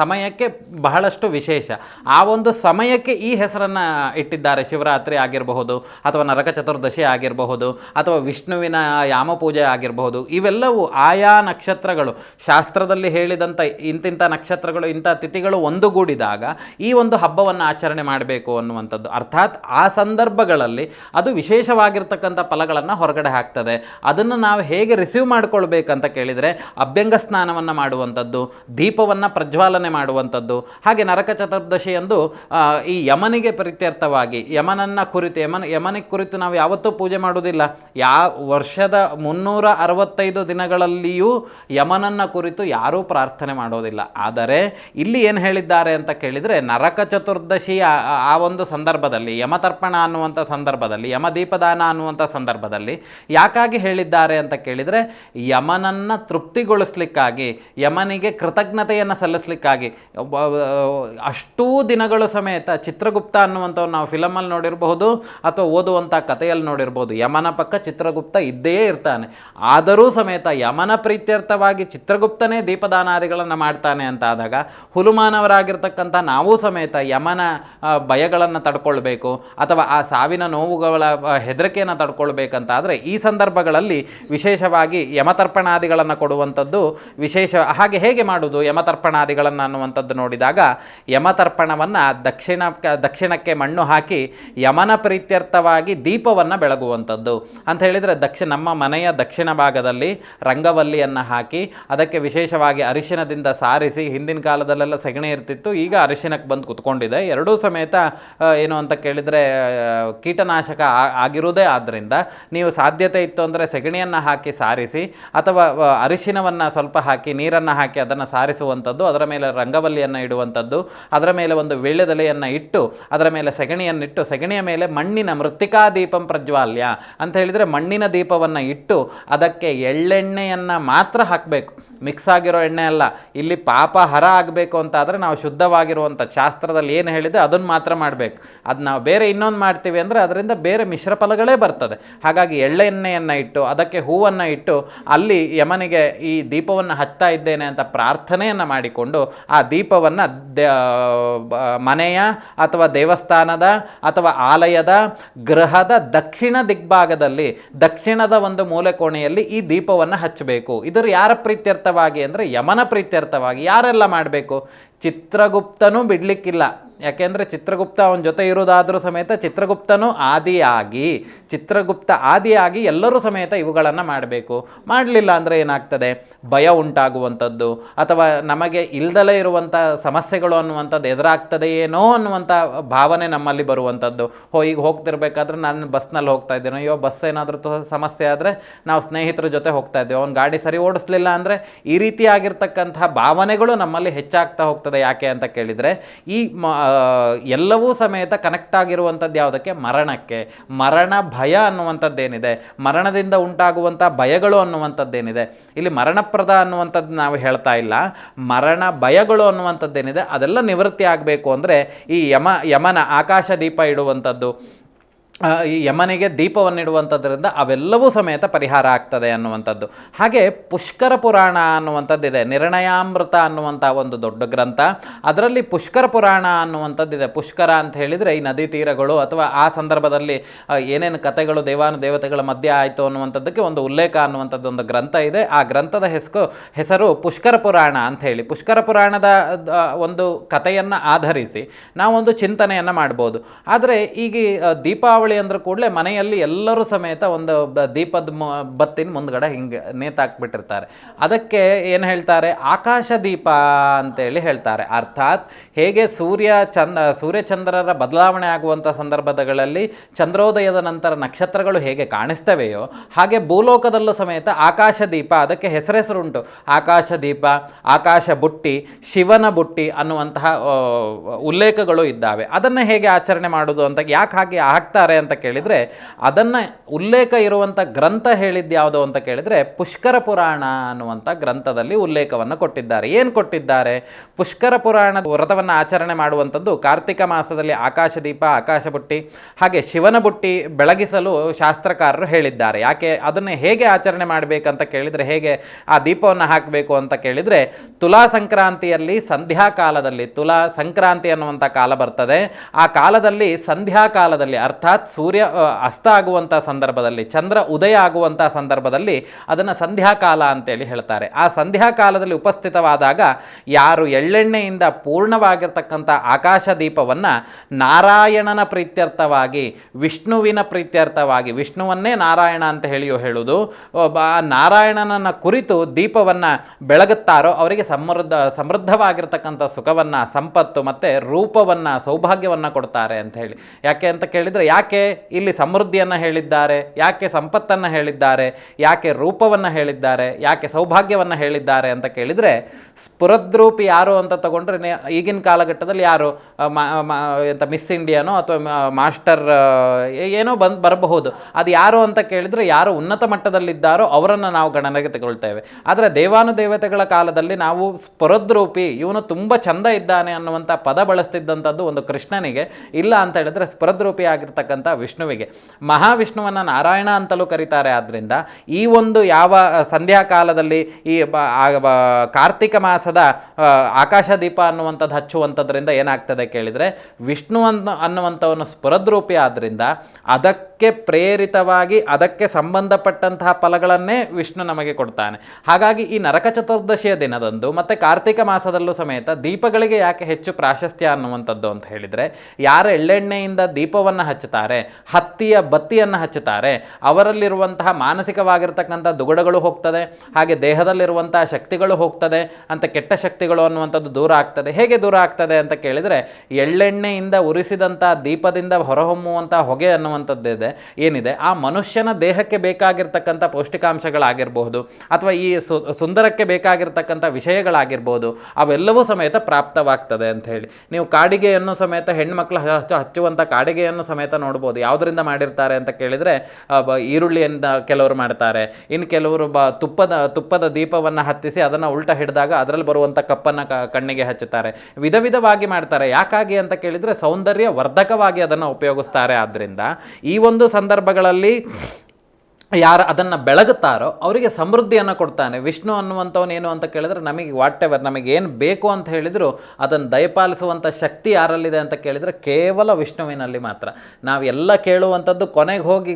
ಸಮಯಕ್ಕೆ ಬಹಳಷ್ಟು ವಿಶೇಷ. ಆ ಒಂದು ಸಮಯಕ್ಕೆ ಈ ಹೆಸರನ್ನು ಇಟ್ಟಿದ್ದಾರೆ. ಶಿವರಾತ್ರಿ ಆಗಿರಬಹುದು ಅಥವಾ ನರಕ ಚತುರ್ದಶಿ ಆಗಿರಬಹುದು ಅಥವಾ ವಿಷ್ಣುವಿನ ಯಾಮ ಪೂಜೆ ಆಗಿರಬಹುದು. ಇವೆಲ್ಲವೂ ಆಯಾ ನಕ್ಷತ್ರಗಳು. ಶಾಸ್ತ್ರದಲ್ಲಿ ಹೇಳಿದಂಥ ಇಂತಿಂಥ ನಕ್ಷತ್ರಗಳು ಇಂಥ ತಿಥಿಗಳು ಒಂದುಗೂಡಿದಾಗ ಈ ಒಂದು ಹಬ್ಬವನ್ನು ಆಚರಣೆ ಮಾಡಬೇಕು ಅನ್ನುವಂಥದ್ದು. ಅರ್ಥಾತ್ ಆ ಸಂದರ್ಭಗಳಲ್ಲಿ ಅದು ವಿಶೇಷವಾಗಿರ್ತಕ್ಕಂಥ ಫಲಗಳನ್ನು ಹೊರಗಡೆ ಹಾಕ್ತದೆ. ಅದನ್ನು ನಾವು ಹೇಗೆ ರಿಸೀವ್ ಮಾಡ್ಕೊಳ್ಬೇಕಂತ ಕೇಳಿದರೆ ಅಭ್ಯಂಗ ಸ್ನಾನವನ್ನು ಮಾಡುವಂಥದ್ದು, ದೀಪವನ್ನು ಪ್ರಜ್ವಾಲನೆ ಮಾಡುವಂಥದ್ದು, ಹಾಗೆ ನರಕ ಚತುರ್ದಶಿಯಂದು ಎಂದು ಈ ಯಮನಿಗೆ ಪ್ರೀತ್ಯರ್ಥವಾಗಿ, ಯಮನನ್ನ ಕುರಿತು, ಯಮನ, ಯಮನಿಗೆ ಕುರಿತು ನಾವು ಯಾವತ್ತೂ ಪೂಜೆ ಮಾಡುವುದಿಲ್ಲ. ಯಾವ ವರ್ಷದ ಮುನ್ನೂರ ಅರವತ್ತೈದು ದಿನಗಳಲ್ಲಿಯೂ ಯಮನನ್ನ ಕುರಿತು ಯಾರೂ ಪ್ರಾರ್ಥನೆ ಮಾಡೋದಿಲ್ಲ. ಆದರೆ ಇಲ್ಲಿ ಏನು ಹೇಳಿದ್ದಾರೆ ಅಂತ ಕೇಳಿದರೆ, ನರಕ ಚತುರ್ದಶಿ ಆ- ಒಂದು ಸಂದರ್ಭದಲ್ಲಿ, ಯಮತರ್ಪಣ ಅನ್ನುವಂಥ ಸಂದರ್ಭದಲ್ಲಿ, ಯಮದೀಪದಾನ ಅನ್ನುವಂಥ ಸಂದರ್ಭದಲ್ಲಿ ಯಾಕಾಗಿ ಹೇಳಿದ್ದಾರೆ ಅಂತ ಕೇಳಿದರೆ, ಯಮನನ್ನು ತೃಪ್ತಿಗೊಳಿಸ್ಲಿಕ್ಕಾಗಿ, ಯಮನಿಗೆ ಕೃತಜ್ಞತೆಯನ್ನು ಸಲ್ಲಿಸ್ಲಿಕ್ಕಾಗಿ ಅಷ್ಟೂ ದಿನಗಳು ಸಮೇತ ಚಿತ್ರಗುಪ್ತ ಅನ್ನುವಂಥವ್ರು ನಾವು ಫಿಲಮಲ್ಲಿ ನೋಡಿರಬಹುದು ಅಥವಾ ಓದುವಂಥ ಕಥೆಯಲ್ಲಿ ನೋಡಿರ್ಬೋದು, ಯಮನ ಪಕ್ಕ ಚಿತ್ರಗುಪ್ತ ಇದ್ದೇ ಇರ್ತಾನೆ. ಆದರೂ ಸಮೇತ ಯಮನ ಪ್ರೀತ್ಯರ್ಥವಾಗಿ ಚಿತ್ರಗುಪ್ತನೇ ದೀಪದಾನಾದಿಗಳನ್ನು ಮಾಡ್ತಾನೆ ಅಂತ ಆದಾಗ ಹುಲುಮಾನವರಾಗಿರ್ತಕ್ಕಂಥ ನಾವೂ ಸಮೇತ ಯಮನ ಭಯಗಳನ್ನು ತಡ್ಕೊಳ್ಬೇಕು ಅಥವಾ ಆ ಸಾವಿನ ನೋವುಗಳ ಹೆದರಿಕೆಯನ್ನು ತಡ್ಕೊಳ್ಬೇಕಂತಾದರೆ ಈ ಸಂದರ್ಭಗಳಲ್ಲಿ ವಿಶೇಷವಾಗಿ ಯಮತರ್ಪಣಾದಿಗಳನ್ನು ಕೊಡುವಂಥದ್ದು ವಿಶೇಷ, ಹಾಗೆ ಹೇಗೆ ಮಾಡುವುದು ಯಮತರ್ಪಣಾದಿಗಳನ್ನು ಅನ್ನುವಂಥದ್ದು ನೋಡಿದಾಗ ಯಮತರ್ಪಣವನ್ನು ದಕ್ಷಿಣ, ದಕ್ಷಿಣಕ್ಕೆ ಮಣ್ಣು ಹಾಕಿ ಯಮನ ಪ್ರೀತ್ಯರ್ಥವಾಗಿ ದೀಪವನ್ನು ಬೆಳಗುವಂಥದ್ದು. ಅಂತ ಹೇಳಿದರೆ ದಕ್ಷಿಣ ನಮ್ಮ ಮನೆಯ ದಕ್ಷಿಣ ಭಾಗದಲ್ಲಿ ರಂಗವಲ್ಲಿಯನ್ನು ಹಾಕಿ ಅದಕ್ಕೆ ವಿಶೇಷವಾಗಿ ಅರಿಶಿನದಿಂದ ಸಾರಿಸಿ ಹಿಂದಿನ ಕಾಲದಲ್ಲೆಲ್ಲ ಸೆಗಣಿ ಇರ್ತಿತ್ತು, ಈಗ ಅರಿಶಿನಕ್ಕೆ ಬಂದು ಕುತ್ಕೊಂಡಿದೆ. ಎರಡೂ ಸಮೇತ ಏನು ಅಂತ ಕೇಳಿದರೆ ಕೀಟನಾಶಕ ಆಗಿರುವುದೇ ಆದ್ದರಿಂದ ನೀವು ಸಾಧ್ಯತೆ ಇತ್ತು ಅಂದರೆ ಸೆಗಣಿಯನ್ನು ಹಾಕಿ ಸಾರಿಸಿ ಅಥವಾ ಅರಿಶಿನವನ್ನು ಸ್ವಲ್ಪ ಹಾಕಿ ನೀರನ್ನು ಹಾಕಿ ಅದನ್ನು ಸಾರಿಸುವಂಥದ್ದು, ಅದರ ಮೇಲೆ ರಂಗವಲ್ಲಿಯನ್ನು ಇಡುವಂಥದ್ದು, ಅದರ ಮೇಲೆ ಒಂದು ವೀಳ್ಯದೆಲೆಯನ್ನು ಇಟ್ಟು ಅದರ ಮೇಲೆ ಸೆಗಣಿಯನ್ನಿಟ್ಟು ಸೆಗಣಿಯ ಮೇಲೆ ಮಣ್ಣಿನ ಮೃತ್ತಿಕಾ ದೀಪಂ ಪ್ರಜ್ವಾಲ್ಯ ಅಂತ ಹೇಳಿದರೆ ಮಣ್ಣಿನ ದೀಪವನ್ನು ಇಟ್ಟು ಅದಕ್ಕೆ ಎಳ್ಳೆಣ್ಣೆಯನ್ನು ಮಾತ್ರ ಹಾಕಬೇಕು. ಮಿಕ್ಸ್ ಆಗಿರೋ ಎಣ್ಣೆ ಅಲ್ಲ, ಇಲ್ಲಿ ಪಾಪ ಹರ ಆಗಬೇಕು ಅಂತ ಆದರೆ ನಾವು ಶುದ್ಧವಾಗಿರುವಂಥ ಶಾಸ್ತ್ರದಲ್ಲಿ ಏನು ಹೇಳಿದೆ ಅದನ್ನು ಮಾತ್ರ ಮಾಡಬೇಕು. ಅದು ನಾವು ಬೇರೆ ಇನ್ನೊಂದು ಮಾಡ್ತೀವಿ ಅಂದರೆ ಅದರಿಂದ ಬೇರೆ ಮಿಶ್ರ ಫಲಗಳೇ ಬರ್ತದೆ. ಹಾಗಾಗಿ ಎಳ್ಳೆಣ್ಣೆಯನ್ನು ಇಟ್ಟು, ಅದಕ್ಕೆ ಹೂವನ್ನು ಇಟ್ಟು, ಅಲ್ಲಿ ಯಮನಿಗೆ ಈ ದೀಪವನ್ನು ಹಚ್ತಾ ಇದ್ದೇನೆ ಅಂತ ಪ್ರಾರ್ಥನೆಯನ್ನು ಮಾಡಿಕೊಂಡು, ಆ ದೀಪವನ್ನು ಮನೆಯ ಅಥವಾ ದೇವಸ್ಥಾನದ ಅಥವಾ ಆಲಯದ ಗೃಹದ ದಕ್ಷಿಣ ದಿಗ್ಭಾಗದಲ್ಲಿ, ದಕ್ಷಿಣದ ಒಂದು ಮೂಲೆ ಕೋಣೆಯಲ್ಲಿ ಈ ದೀಪವನ್ನು ಹಚ್ಚಬೇಕು. ಇದರ ಯಾರ ಪ್ರೀತ್ಯರ್ಥವಾಗಿ ಅಂದರೆ ಯಮನ ಪ್ರೀತ್ಯರ್ಥವಾಗಿ ಯಾರೆಲ್ಲ ಮಾಡಬೇಕು? ಚಿತ್ರಗುಪ್ತನೂ ಬಿಡಲಿಕ್ಕಿಲ್ಲ. ಯಾಕೆಂದರೆ ಚಿತ್ರಗುಪ್ತ ಅವನ ಜೊತೆ ಇರೋದಾದರೂ ಸಮೇತ ಚಿತ್ರಗುಪ್ತನೂ ಆದಿಯಾಗಿ, ಚಿತ್ರಗುಪ್ತ ಆದಿಯಾಗಿ ಎಲ್ಲರೂ ಸಮೇತ ಇವುಗಳನ್ನು ಮಾಡಬೇಕು. ಮಾಡಲಿಲ್ಲ ಅಂದರೆ ಏನಾಗ್ತದೆ? ಭಯ ಉಂಟಾಗುವಂಥದ್ದು, ಅಥವಾ ನಮಗೆ ಇಲ್ದಲೇ ಇರುವಂಥ ಸಮಸ್ಯೆಗಳು ಅನ್ನುವಂಥದ್ದು ಎದುರಾಗ್ತದೆ ಏನೋ ಅನ್ನುವಂಥ ಭಾವನೆ ನಮ್ಮಲ್ಲಿ ಬರುವಂಥದ್ದು. ಹೋ, ಈಗ ಹೋಗ್ತಿರ್ಬೇಕಾದ್ರೆ ನಾನು ಬಸ್ನಲ್ಲಿ ಹೋಗ್ತಾ ಇದ್ದೇನೆ. ಅಯ್ಯೋ, ಬಸ್ ಏನಾದರೂ ಸಮಸ್ಯೆ ಆದರೆ ನಾವು ಸ್ನೇಹಿತರ ಜೊತೆ ಹೋಗ್ತಾ ಇದ್ದೇವೆ. ಅವ್ನು ಗಾಡಿ ಸರಿ ಓಡಿಸ್ಲಿಲ್ಲ ಅಂದರೆ ಈ ರೀತಿಯಾಗಿರ್ತಕ್ಕಂಥ ಭಾವನೆಗಳು ನಮ್ಮಲ್ಲಿ ಹೆಚ್ಚಾಗ್ತಾ ಹೋಗ್ತದೆ. ಯಾಕೆ ಅಂತ ಕೇಳಿದರೆ, ಈ ಎಲ್ಲವೂ ಸಮೇತ ಕನೆಕ್ಟ್ ಆಗಿರುವಂಥದ್ದು ಯಾವುದಕ್ಕೆ? ಮರಣಕ್ಕೆ. ಮರಣ ಭಯ ಅನ್ನುವಂಥದ್ದೇನಿದೆ? ಮರಣದಿಂದ ಉಂಟಾಗುವಂಥ ಭಯಗಳು ಅನ್ನುವಂಥದ್ದೇನಿದೆ? ಇಲ್ಲಿ ಮರಣಪ್ರದ ಅನ್ನುವಂಥದ್ದು ನಾವು ಹೇಳ್ತಾ ಇಲ್ಲ. ಮರಣ ಭಯಗಳು ಅನ್ನುವಂಥದ್ದೇನಿದೆ? ಅದೆಲ್ಲ ನಿವೃತ್ತಿ ಆಗಬೇಕು ಅಂದರೆ ಈ ಯಮ, ಯಮನ ಆಕಾಶ ದೀಪ ಇಡುವಂಥದ್ದು. ಈ ಯಮನಿಗೆ ದೀಪವನ್ನಿಡುವಂಥದ್ರಿಂದ ಅವೆಲ್ಲವೂ ಸಮೇತ ಪರಿಹಾರ ಆಗ್ತದೆ ಅನ್ನುವಂಥದ್ದು. ಹಾಗೆ ಪುಷ್ಕರ ಪುರಾಣ ಅನ್ನುವಂಥದ್ದಿದೆ. ನಿರ್ಣಯಾಮೃತ ಅನ್ನುವಂಥ ಒಂದು ದೊಡ್ಡ ಗ್ರಂಥ. ಅದರಲ್ಲಿ ಪುಷ್ಕರ ಪುರಾಣ ಅನ್ನುವಂಥದ್ದಿದೆ. ಪುಷ್ಕರ ಅಂತ ಹೇಳಿದರೆ ಈ ನದಿ ತೀರಗಳು ಅಥವಾ ಆ ಸಂದರ್ಭದಲ್ಲಿ ಏನೇನು ಕಥೆಗಳು ದೇವಾನು ದೇವತೆಗಳ ಮಧ್ಯೆ ಆಯಿತು ಅನ್ನುವಂಥದ್ದಕ್ಕೆ ಒಂದು ಉಲ್ಲೇಖ ಅನ್ನುವಂಥದ್ದು ಒಂದು ಗ್ರಂಥ ಇದೆ. ಆ ಗ್ರಂಥದ ಹೆಸರು ಹೆಸರು ಪುಷ್ಕರ ಪುರಾಣ ಅಂತ ಹೇಳಿ. ಪುಷ್ಕರ ಪುರಾಣದ ಒಂದು ಕಥೆಯನ್ನು ಆಧರಿಸಿ ನಾವೊಂದು ಚಿಂತನೆಯನ್ನು ಮಾಡ್ಬೋದು. ಆದರೆ ಈಗ ದೀಪಾವಳಿ ದೀಪಾವಳಿ ಅಂದ್ರೆ ಕೂಡಲೇ ಮನೆಯಲ್ಲಿ ಎಲ್ಲರೂ ಸಮೇತ ಒಂದು ದೀಪದ ಬತ್ತಿನ ಮುಂದ್ಗಡೆ ಹಿಂಗೆ ನೇತಾಕ್ಬಿಟ್ಟಿರ್ತಾರೆ. ಅದಕ್ಕೆ ಏನು ಹೇಳ್ತಾರೆ? ಆಕಾಶ ದೀಪ ಅಂತೇಳಿ ಹೇಳ್ತಾರೆ. ಅರ್ಥಾತ್ ಹೇಗೆ ಸೂರ್ಯ ಚಂದ, ಸೂರ್ಯಚಂದ್ರರ ಬದಲಾವಣೆ ಆಗುವಂಥ ಸಂದರ್ಭಗಳಲ್ಲಿ ಚಂದ್ರೋದಯದ ನಂತರ ನಕ್ಷತ್ರಗಳು ಹೇಗೆ ಕಾಣಿಸ್ತವೆಯೋ, ಹಾಗೆ ಭೂಲೋಕದಲ್ಲೂ ಸಮೇತ ಆಕಾಶ ದೀಪ ಅದಕ್ಕೆ ಹೆಸರೆಸರುಂಟು. ಆಕಾಶ ದೀಪ ಆಕಾಶ ಬುಟ್ಟಿ, ಶಿವನ ಬುಟ್ಟಿ ಅನ್ನುವಂತಹ ಉಲ್ಲೇಖಗಳು ಇದ್ದಾವೆ. ಅದನ್ನು ಹೇಗೆ ಆಚರಣೆ ಮಾಡೋದು ಅಂತ, ಯಾಕೆ ಹಾಗೆ ಹಾಕ್ತಾರೆ ಅಂತ ಕೇಳಿದರೆ, ಅದನ್ನು ಉಲ್ಲೇಖ ಇರುವಂಥ ಗ್ರಂಥ ಹೇಳಿದ್ದು ಯಾವುದು ಅಂತ ಕೇಳಿದರೆ, ಪುಷ್ಕರ ಪುರಾಣ ಅನ್ನುವಂಥ ಗ್ರಂಥದಲ್ಲಿ ಉಲ್ಲೇಖವನ್ನು ಕೊಟ್ಟಿದ್ದಾರೆ. ಏನು ಕೊಟ್ಟಿದ್ದಾರೆ? ಪುಷ್ಕರ ಪುರಾಣದ ವ್ರತವನ್ನು ಆಚರಣೆ ಮಾಡುವಂಥದ್ದು. ಕಾರ್ತಿಕ ಮಾಸದಲ್ಲಿ ಆಕಾಶ ದೀಪ, ಆಕಾಶ ಬುಟ್ಟಿ, ಹಾಗೆ ಶಿವನ ಬುಟ್ಟಿ ಬೆಳಗಿಸಲು ಶಾಸ್ತ್ರಕಾರರು ಹೇಳಿದ್ದಾರೆ. ಯಾಕೆ, ಅದನ್ನು ಹೇಗೆ ಆಚರಣೆ ಮಾಡಬೇಕಂತ ಕೇಳಿದರೆ, ಹೇಗೆ ಆ ದೀಪವನ್ನು ಹಾಕಬೇಕು ಅಂತ ಕೇಳಿದರೆ, ತುಲಾ ಸಂಕ್ರಾಂತಿಯಲ್ಲಿ ಸಂಧ್ಯಾ ಕಾಲದಲ್ಲಿ, ತುಲಾ ಸಂಕ್ರಾಂತಿ ಅನ್ನುವಂಥ ಕಾಲ ಬರ್ತದೆ. ಆ ಕಾಲದಲ್ಲಿ ಸಂಧ್ಯಾ ಕಾಲದಲ್ಲಿ, ಅರ್ಥಾತ್ ಸೂರ್ಯ ಅಸ್ತ ಆಗುವಂಥ ಸಂದರ್ಭದಲ್ಲಿ, ಚಂದ್ರ ಉದಯ ಆಗುವಂಥ ಸಂದರ್ಭದಲ್ಲಿ ಅದನ್ನು ಸಂಧ್ಯಾಕಾಲ ಅಂತೇಳಿ ಹೇಳ್ತಾರೆ. ಆ ಸಂಧ್ಯಾ ಕಾಲದಲ್ಲಿ ಉಪಸ್ಥಿತವಾದಾಗ ಯಾರು ಎಳ್ಳೆಣ್ಣೆಯಿಂದ ಪೂರ್ಣವಾಗಿರ್ತಕ್ಕಂಥ ಆಕಾಶ ದೀಪವನ್ನು ನಾರಾಯಣನ ಪ್ರೀತ್ಯರ್ಥವಾಗಿ, ವಿಷ್ಣುವಿನ ಪ್ರೀತ್ಯರ್ಥವಾಗಿ, ವಿಷ್ಣುವನ್ನೇ ನಾರಾಯಣ ಅಂತ ಹೇಳಿಯೋ ಹೇಳುವುದು ಆ ನಾರಾಯಣನನ್ನ ಕುರಿತು ದೀಪವನ್ನು ಬೆಳಗುತ್ತಾರೋ ಅವರಿಗೆ ಸಮೃದ್ಧ, ಸಮೃದ್ಧವಾಗಿರ್ತಕ್ಕಂಥ ಸುಖವನ್ನು, ಸಂಪತ್ತು ಮತ್ತು ರೂಪವನ್ನು, ಸೌಭಾಗ್ಯವನ್ನು ಕೊಡ್ತಾರೆ ಅಂತ ಹೇಳಿ. ಯಾಕೆ ಅಂತ ಕೇಳಿದರೆ ಯಾಕೆ ಇಲ್ಲಿ ಸಮೃದ್ಧಿಯನ್ನು ಹೇಳಿದ್ದಾರೆ, ಯಾಕೆ ಸಂಪತ್ತನ್ನು ಹೇಳಿದ್ದಾರೆ, ಯಾಕೆ ರೂಪವನ್ನು ಹೇಳಿದ್ದಾರೆ, ಯಾಕೆ ಸೌಭಾಗ್ಯವನ್ನು ಹೇಳಿದ್ದಾರೆ ಅಂತ ಕೇಳಿದರೆ, ಸ್ಫುರದ್ರೂಪಿ ಯಾರು ಅಂತ ತಗೊಂಡ್ರೆ ನೇ- ಕಾಲಘಟ್ಟದಲ್ಲಿ ಯಾರು ಎಂತ ಮಿಸ್ ಇಂಡಿಯಾನೋ ಅಥವಾ ಮಾಸ್ಟರ್ ಏನೋ ಬಂದು ಬರಬಹುದು. ಅದು ಯಾರು ಅಂತ ಕೇಳಿದರೆ ಯಾರು ಉನ್ನತ ಮಟ್ಟದಲ್ಲಿದ್ದಾರೋ ಅವರನ್ನು ನಾವು ಗಣನೆಗೆ ತಗೊಳ್ತೇವೆ. ಆದರೆ ದೇವಾನುದೇವತೆಗಳ ಕಾಲದಲ್ಲಿ ನಾವು ಸ್ಪರದ್ರೂಪಿ ಇವನು ತುಂಬ ಚಂದ ಇದ್ದಾನೆ ಅನ್ನುವಂಥ ಪದ ಬಳಸ್ತಿದ್ದಂಥದ್ದು ಒಂದು ಕೃಷ್ಣನಿಗೆ. ಇಲ್ಲ ಅಂತ ಹೇಳಿದ್ರೆ ಸ್ಪರದ್ರೂಪಿ ಆಗಿರ್ತಕ್ಕಂಥ ವಿಷ್ಣುವಿಗೆ. ಮಹಾವಿಷ್ಣುವನ್ನು ನಾರಾಯಣ ಅಂತಲೂ ಕರೀತಾರೆ. ಆದ್ದರಿಂದ ಈ ಒಂದು ಯಾವ ಸಂಧ್ಯಾ ಕಾಲದಲ್ಲಿ ಈ ಕಾರ್ತಿಕ ಮಾಸದ ಆಕಾಶ ದೀಪ ಅನ್ನುವಂಥದ್ದು ಹಚ್ಚುವಂಥದ್ರಿಂದ ಏನಾಗ್ತದೆ ಕೇಳಿದರೆ ವಿಷ್ಣು ಅನ್ನ ಅನ್ನುವಂಥವನು ಸ್ಫುರದ್ರೂಪಿ ಆದ್ದರಿಂದ ಅದಕ್ಕೆ ಪ್ರೇರಿತವಾಗಿ, ಅದಕ್ಕೆ ಸಂಬಂಧಪಟ್ಟಂತಹ ಫಲಗಳನ್ನೇ ವಿಷ್ಣು ನಮಗೆ ಕೊಡ್ತಾನೆ. ಹಾಗಾಗಿ ಈ ನರಕ ಚತುರ್ದಶಿಯ ದಿನದಂದು ಮತ್ತು ಕಾರ್ತಿಕ ಮಾಸದಲ್ಲೂ ಸಮೇತ ದೀಪಗಳಿಗೆ ಯಾಕೆ ಹೆಚ್ಚು ಪ್ರಾಶಸ್ತ್ಯ ಅನ್ನುವಂಥದ್ದು ಅಂತ ಹೇಳಿದರೆ, ಯಾರು ಎಳ್ಳೆಣ್ಣೆಯಿಂದ ದೀಪವನ್ನು ಹಚ್ಚುತ್ತಾರೆ, ಹತ್ತಿಯ ಬತ್ತಿಯನ್ನು ಹಚ್ಚುತ್ತಾರೆ, ಅವರಲ್ಲಿರುವಂತಹ ಮಾನಸಿಕವಾಗಿರ್ತಕ್ಕಂಥ ದುಗುಡಗಳು ಹೋಗ್ತದೆ, ಹಾಗೆ ದೇಹದಲ್ಲಿರುವಂತಹ ಶಕ್ತಿಗಳು ಹೋಗ್ತದೆ ಅಂತ ಕೆಟ್ಟ ಶಕ್ತಿಗಳು ಅನ್ನುವಂಥದ್ದು ದೂರ ಆಗ್ತದೆ. ಹೇಗೆ ದೂರ ಆಗ್ತದೆ ಅಂತ ಕೇಳಿದರೆ ಎಳ್ಳೆಣ್ಣೆಯಿಂದ ಉರಿಸಿದಂಥ ದೀಪದಿಂದ ಹೊರಹೊಮ್ಮುವಂಥ ಹೊಗೆ ಅನ್ನುವಂಥದ್ದಿದೆ. ಏನಿದೆ? ಆ ಮನುಷ್ಯನ ದೇಹಕ್ಕೆ ಬೇಕಾಗಿರ್ತಕ್ಕಂಥ ಪೌಷ್ಟಿಕಾಂಶಗಳಾಗಿರಬಹುದು ಅಥವಾ ಈ ಸುಂದರಕ್ಕೆ ಬೇಕಾಗಿರ್ತಕ್ಕಂಥ ವಿಷಯಗಳಾಗಿರ್ಬೋದು ಅವೆಲ್ಲವೂ ಸಮೇತ ಪ್ರಾಪ್ತವಾಗ್ತದೆ ಅಂತ ಹೇಳಿ. ನೀವು ಕಾಡಿಗೆಯನ್ನು ಸಮೇತ ಹೆಣ್ಮಕ್ಳು ಹಚ್ಚು ಹಚ್ಚುವಂಥ ಕಾಡಿಗೆಯನ್ನು ಸಮೇತ ನೋಡ್ಬೋದು. ಯಾವುದರಿಂದ ಮಾಡಿರ್ತಾರೆ ಅಂತ ಕೇಳಿದರೆ ಈರುಳ್ಳಿಯಿಂದ ಕೆಲವರು ಮಾಡ್ತಾರೆ. ಇನ್ನು ಕೆಲವರು ಬ, ತುಪ್ಪದ ತುಪ್ಪದ ದೀಪವನ್ನು ಹತ್ತಿಸಿ ಅದನ್ನು ಉಲ್ಟ ಹಿಡಿದಾಗ ಅದರಲ್ಲಿ ಬರುವಂಥ ಕಪ್ಪನ್ನು ಕಣ್ಣಿಗೆ ಹಚ್ಚುತ್ತಾರೆ. ವಿಧ ವಿಧವಾಗಿ ಮಾಡ್ತಾರೆ. ಯಾಕಾಗಿ ಅಂತ ಕೇಳಿದರೆ ಸೌಂದರ್ಯ ವರ್ಧಕವಾಗಿ ಅದನ್ನು ಉಪಯೋಗಿಸ್ತಾರೆ. ಆದ್ದರಿಂದ ಈ ಒಂದು ಸಂದರ್ಭಗಳಲ್ಲಿ ಯಾರು ಅದನ್ನು ಬೆಳಗುತ್ತಾರೋ ಅವರಿಗೆ ಸಮೃದ್ಧಿಯನ್ನು ಕೊಡ್ತಾನೆ. ವಿಷ್ಣು ಅನ್ನುವಂಥವನು ಏನು ಅಂತ ಕೇಳಿದ್ರೆ, ನಮಗೆ ವಾಟ್ ಎವರ್ ನಮಗೆ ಏನು ಬೇಕು ಅಂತ ಹೇಳಿದರೂ, ಅದನ್ನು ದಯಪಾಲಿಸುವಂಥ ಶಕ್ತಿ ಯಾರಲ್ಲಿದೆ ಅಂತ ಕೇಳಿದರೆ ಕೇವಲ ವಿಷ್ಣುವಿನಲ್ಲಿ ಮಾತ್ರ. ನಾವು ಎಲ್ಲ ಕೇಳುವಂಥದ್ದು ಕೊನೆಗೆ ಹೋಗಿ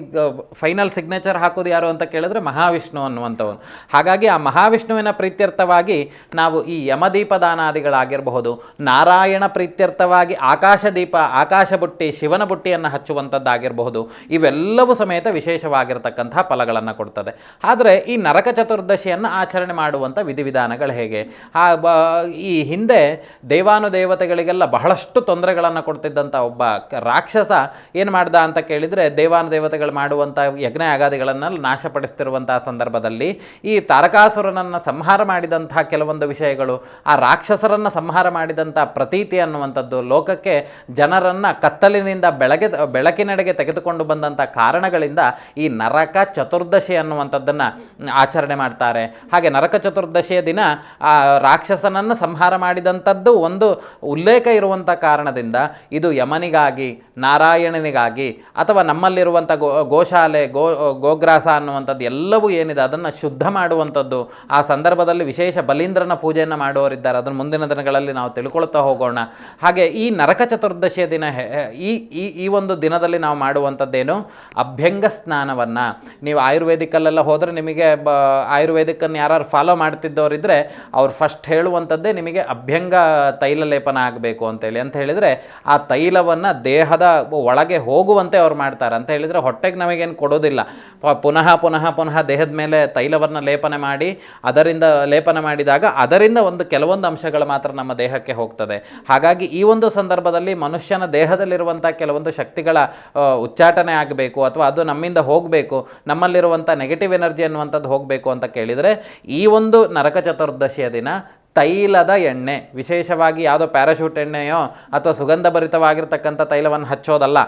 ಫೈನಲ್ ಸಿಗ್ನೇಚರ್ ಹಾಕೋದು ಯಾರು ಅಂತ ಕೇಳಿದ್ರೆ ಮಹಾವಿಷ್ಣು ಅನ್ನುವಂಥವನು. ಹಾಗಾಗಿ ಆ ಮಹಾವಿಷ್ಣುವಿನ ಪ್ರೀತ್ಯರ್ಥವಾಗಿ ನಾವು ಈ ಯಮದೀಪದಾನಾದಿಗಳಾಗಿರಬಹುದು, ನಾರಾಯಣ ಪ್ರೀತ್ಯರ್ಥವಾಗಿ ಆಕಾಶ ದೀಪ ಆಕಾಶ ಬುಟ್ಟಿ ಶಿವನ ಬುಟ್ಟಿಯನ್ನು ಹಚ್ಚುವಂಥದ್ದಾಗಿರಬಹುದು, ಇವೆಲ್ಲವೂ ಸಮೇತ ವಿಶೇಷವಾಗಿರ್ತಕ್ಕಂಥ ಫಲಗಳನ್ನು ಕೊಡ್ತದೆ. ಆದರೆ ಈ ನರಕ ಚತುರ್ದಶಿಯನ್ನು ಆಚರಣೆ ಮಾಡುವಂಥ ವಿಧಿವಿಧಾನಗಳು ಹೇಗೆ? ಆ, ಬ, ಈ ಹಿಂದೆ ದೇವಾನುದೇವತೆಗಳಿಗೆಲ್ಲ ಬಹಳಷ್ಟು ತೊಂದರೆಗಳನ್ನು ಕೊಡ್ತಿದ್ದಂಥ ಒಬ್ಬ ರಾಕ್ಷಸ ಏನು ಮಾಡ್ದ ಅಂತ ಕೇಳಿದರೆ ದೇವಾನುದೇವತೆಗಳು ಮಾಡುವಂಥ ಯಜ್ಞ ಯಾಗಾದಿಗಳನ್ನೆಲ್ಲ ನಾಶಪಡಿಸ್ತಿರುವಂಥ ಸಂದರ್ಭದಲ್ಲಿ ಈ ತಾರಕಾಸುರನನ್ನು ಸಂಹಾರ ಮಾಡಿದಂಥ ಕೆಲವೊಂದು ವಿಷಯಗಳು, ಆ ರಾಕ್ಷಸರನ್ನು ಸಂಹಾರ ಮಾಡಿದಂಥ ಪ್ರತೀತಿ ಅನ್ನುವಂಥದ್ದು ಲೋಕಕ್ಕೆ ಜನರನ್ನು ಕತ್ತಲಿನಿಂದ ಬೆಳಗ್ಗೆ ಬೆಳಕಿನೆಡೆಗೆ ತೆಗೆದುಕೊಂಡು ಬಂದಂಥ ಕಾರಣಗಳಿಂದ ಈ ನರಕ ಚತುರ್ದಶಿ ಅನ್ನುವಂಥದ್ದನ್ನು ಆಚರಣೆ ಮಾಡ್ತಾರೆ. ಹಾಗೆ ನರಕ ಚತುರ್ದಶಿಯ ದಿನ ಆ ರಾಕ್ಷಸನನ್ನು ಸಂಹಾರ ಮಾಡಿದಂಥದ್ದು ಒಂದು ಉಲ್ಲೇಖ ಇರುವಂಥ ಕಾರಣದಿಂದ ಇದು ಯಮನಿಗಾಗಿ ನಾರಾಯಣನಿಗಾಗಿ ಅಥವಾ ನಮ್ಮಲ್ಲಿರುವಂಥ ಗೋ, ಗೋಶಾಲೆ, ಗೋ, ಗೋಗ್ರಾಸ ಅನ್ನುವಂಥದ್ದು ಎಲ್ಲವೂ ಏನಿದೆ ಅದನ್ನು ಶುದ್ಧ ಮಾಡುವಂಥದ್ದು. ಆ ಸಂದರ್ಭದಲ್ಲಿ ವಿಶೇಷ ಬಲೀಂದ್ರನ ಪೂಜೆಯನ್ನು ಮಾಡುವವರಿದ್ದಾರೆ. ಅದನ್ನು ಮುಂದಿನ ದಿನಗಳಲ್ಲಿ ನಾವು ತಿಳ್ಕೊಳ್ತಾ ಹೋಗೋಣ. ಹಾಗೆ ಈ ನರಕ ಚತುರ್ದಶಿಯ ದಿನ ಈ ಈ ಒಂದು ದಿನದಲ್ಲಿ ನಾವು ಮಾಡುವಂಥದ್ದೇನು? ಅಭ್ಯಂಗ ಸ್ನಾನವನ್ನು. ನೀವು ಆಯುರ್ವೇದಿಕಲ್ಲೆಲ್ಲ ಹೋದರೆ ನಿಮಗೆ ಬ, ಆಯುರ್ವೇದಿಕನ್ನು ಯಾರು ಫಾಲೋ ಮಾಡ್ತಿದ್ದವರಿದ್ದರೆ ಅವ್ರು ಫಸ್ಟ್ ಹೇಳುವಂಥದ್ದೇ ನಿಮಗೆ ಅಭ್ಯಂಗ ತೈಲ ಲೇಪನ ಆಗಬೇಕು ಅಂತೇಳಿ. ಅಂತ ಹೇಳಿದರೆ ಆ ತೈಲವನ್ನು ದೇಹದ ಒಳಗೆ ಹೋಗುವಂತೆ ಅವ್ರು ಮಾಡ್ತಾರೆ. ಅಂತ ಹೇಳಿದರೆ ಹೊಟ್ಟೆಗೆ ನಮಗೇನು ಕೊಡೋದಿಲ್ಲ. ಪುನಃ ಪುನಃ ಪುನಃ ದೇಹದ ಮೇಲೆ ತೈಲವನ್ನು ಲೇಪನೆ ಮಾಡಿ, ಅದರಿಂದ ಲೇಪನ ಮಾಡಿದಾಗ ಅದರಿಂದ ಒಂದು ಕೆಲವೊಂದು ಅಂಶಗಳು ಮಾತ್ರ ನಮ್ಮ ದೇಹಕ್ಕೆ ಹೋಗ್ತದೆ. ಹಾಗಾಗಿ ಈ ಒಂದು ಸಂದರ್ಭದಲ್ಲಿ ಮನುಷ್ಯನ ದೇಹದಲ್ಲಿರುವಂಥ ಕೆಲವೊಂದು ಶಕ್ತಿಗಳ ಉಚ್ಚಾಟನೆ ಆಗಬೇಕು ಅಥವಾ ಅದು ನಮ್ಮಿಂದ ಹೋಗಬೇಕು, ನಮ್ಮಲ್ಲಿರುವಂಥ ನೆಗೆಟಿವ್ ಎನರ್ಜಿ ಅನ್ನುವಂಥದ್ದು ಹೋಗಬೇಕು ಅಂತ ಕೇಳಿದರೆ ಈ ಒಂದು ನರಕ ಚತುರ್ದಶಿಯ ದಿನ ತೈಲದ ಎಣ್ಣೆ, ವಿಶೇಷವಾಗಿ ಯಾವುದೋ ಪ್ಯಾರಾಶೂಟ್ ಎಣ್ಣೆಯೋ ಅಥವಾ ಸುಗಂಧಭರಿತವಾಗಿರ್ತಕ್ಕಂಥ ತೈಲವನ್ನು ಹಚ್ಚೋದಲ್ಲ.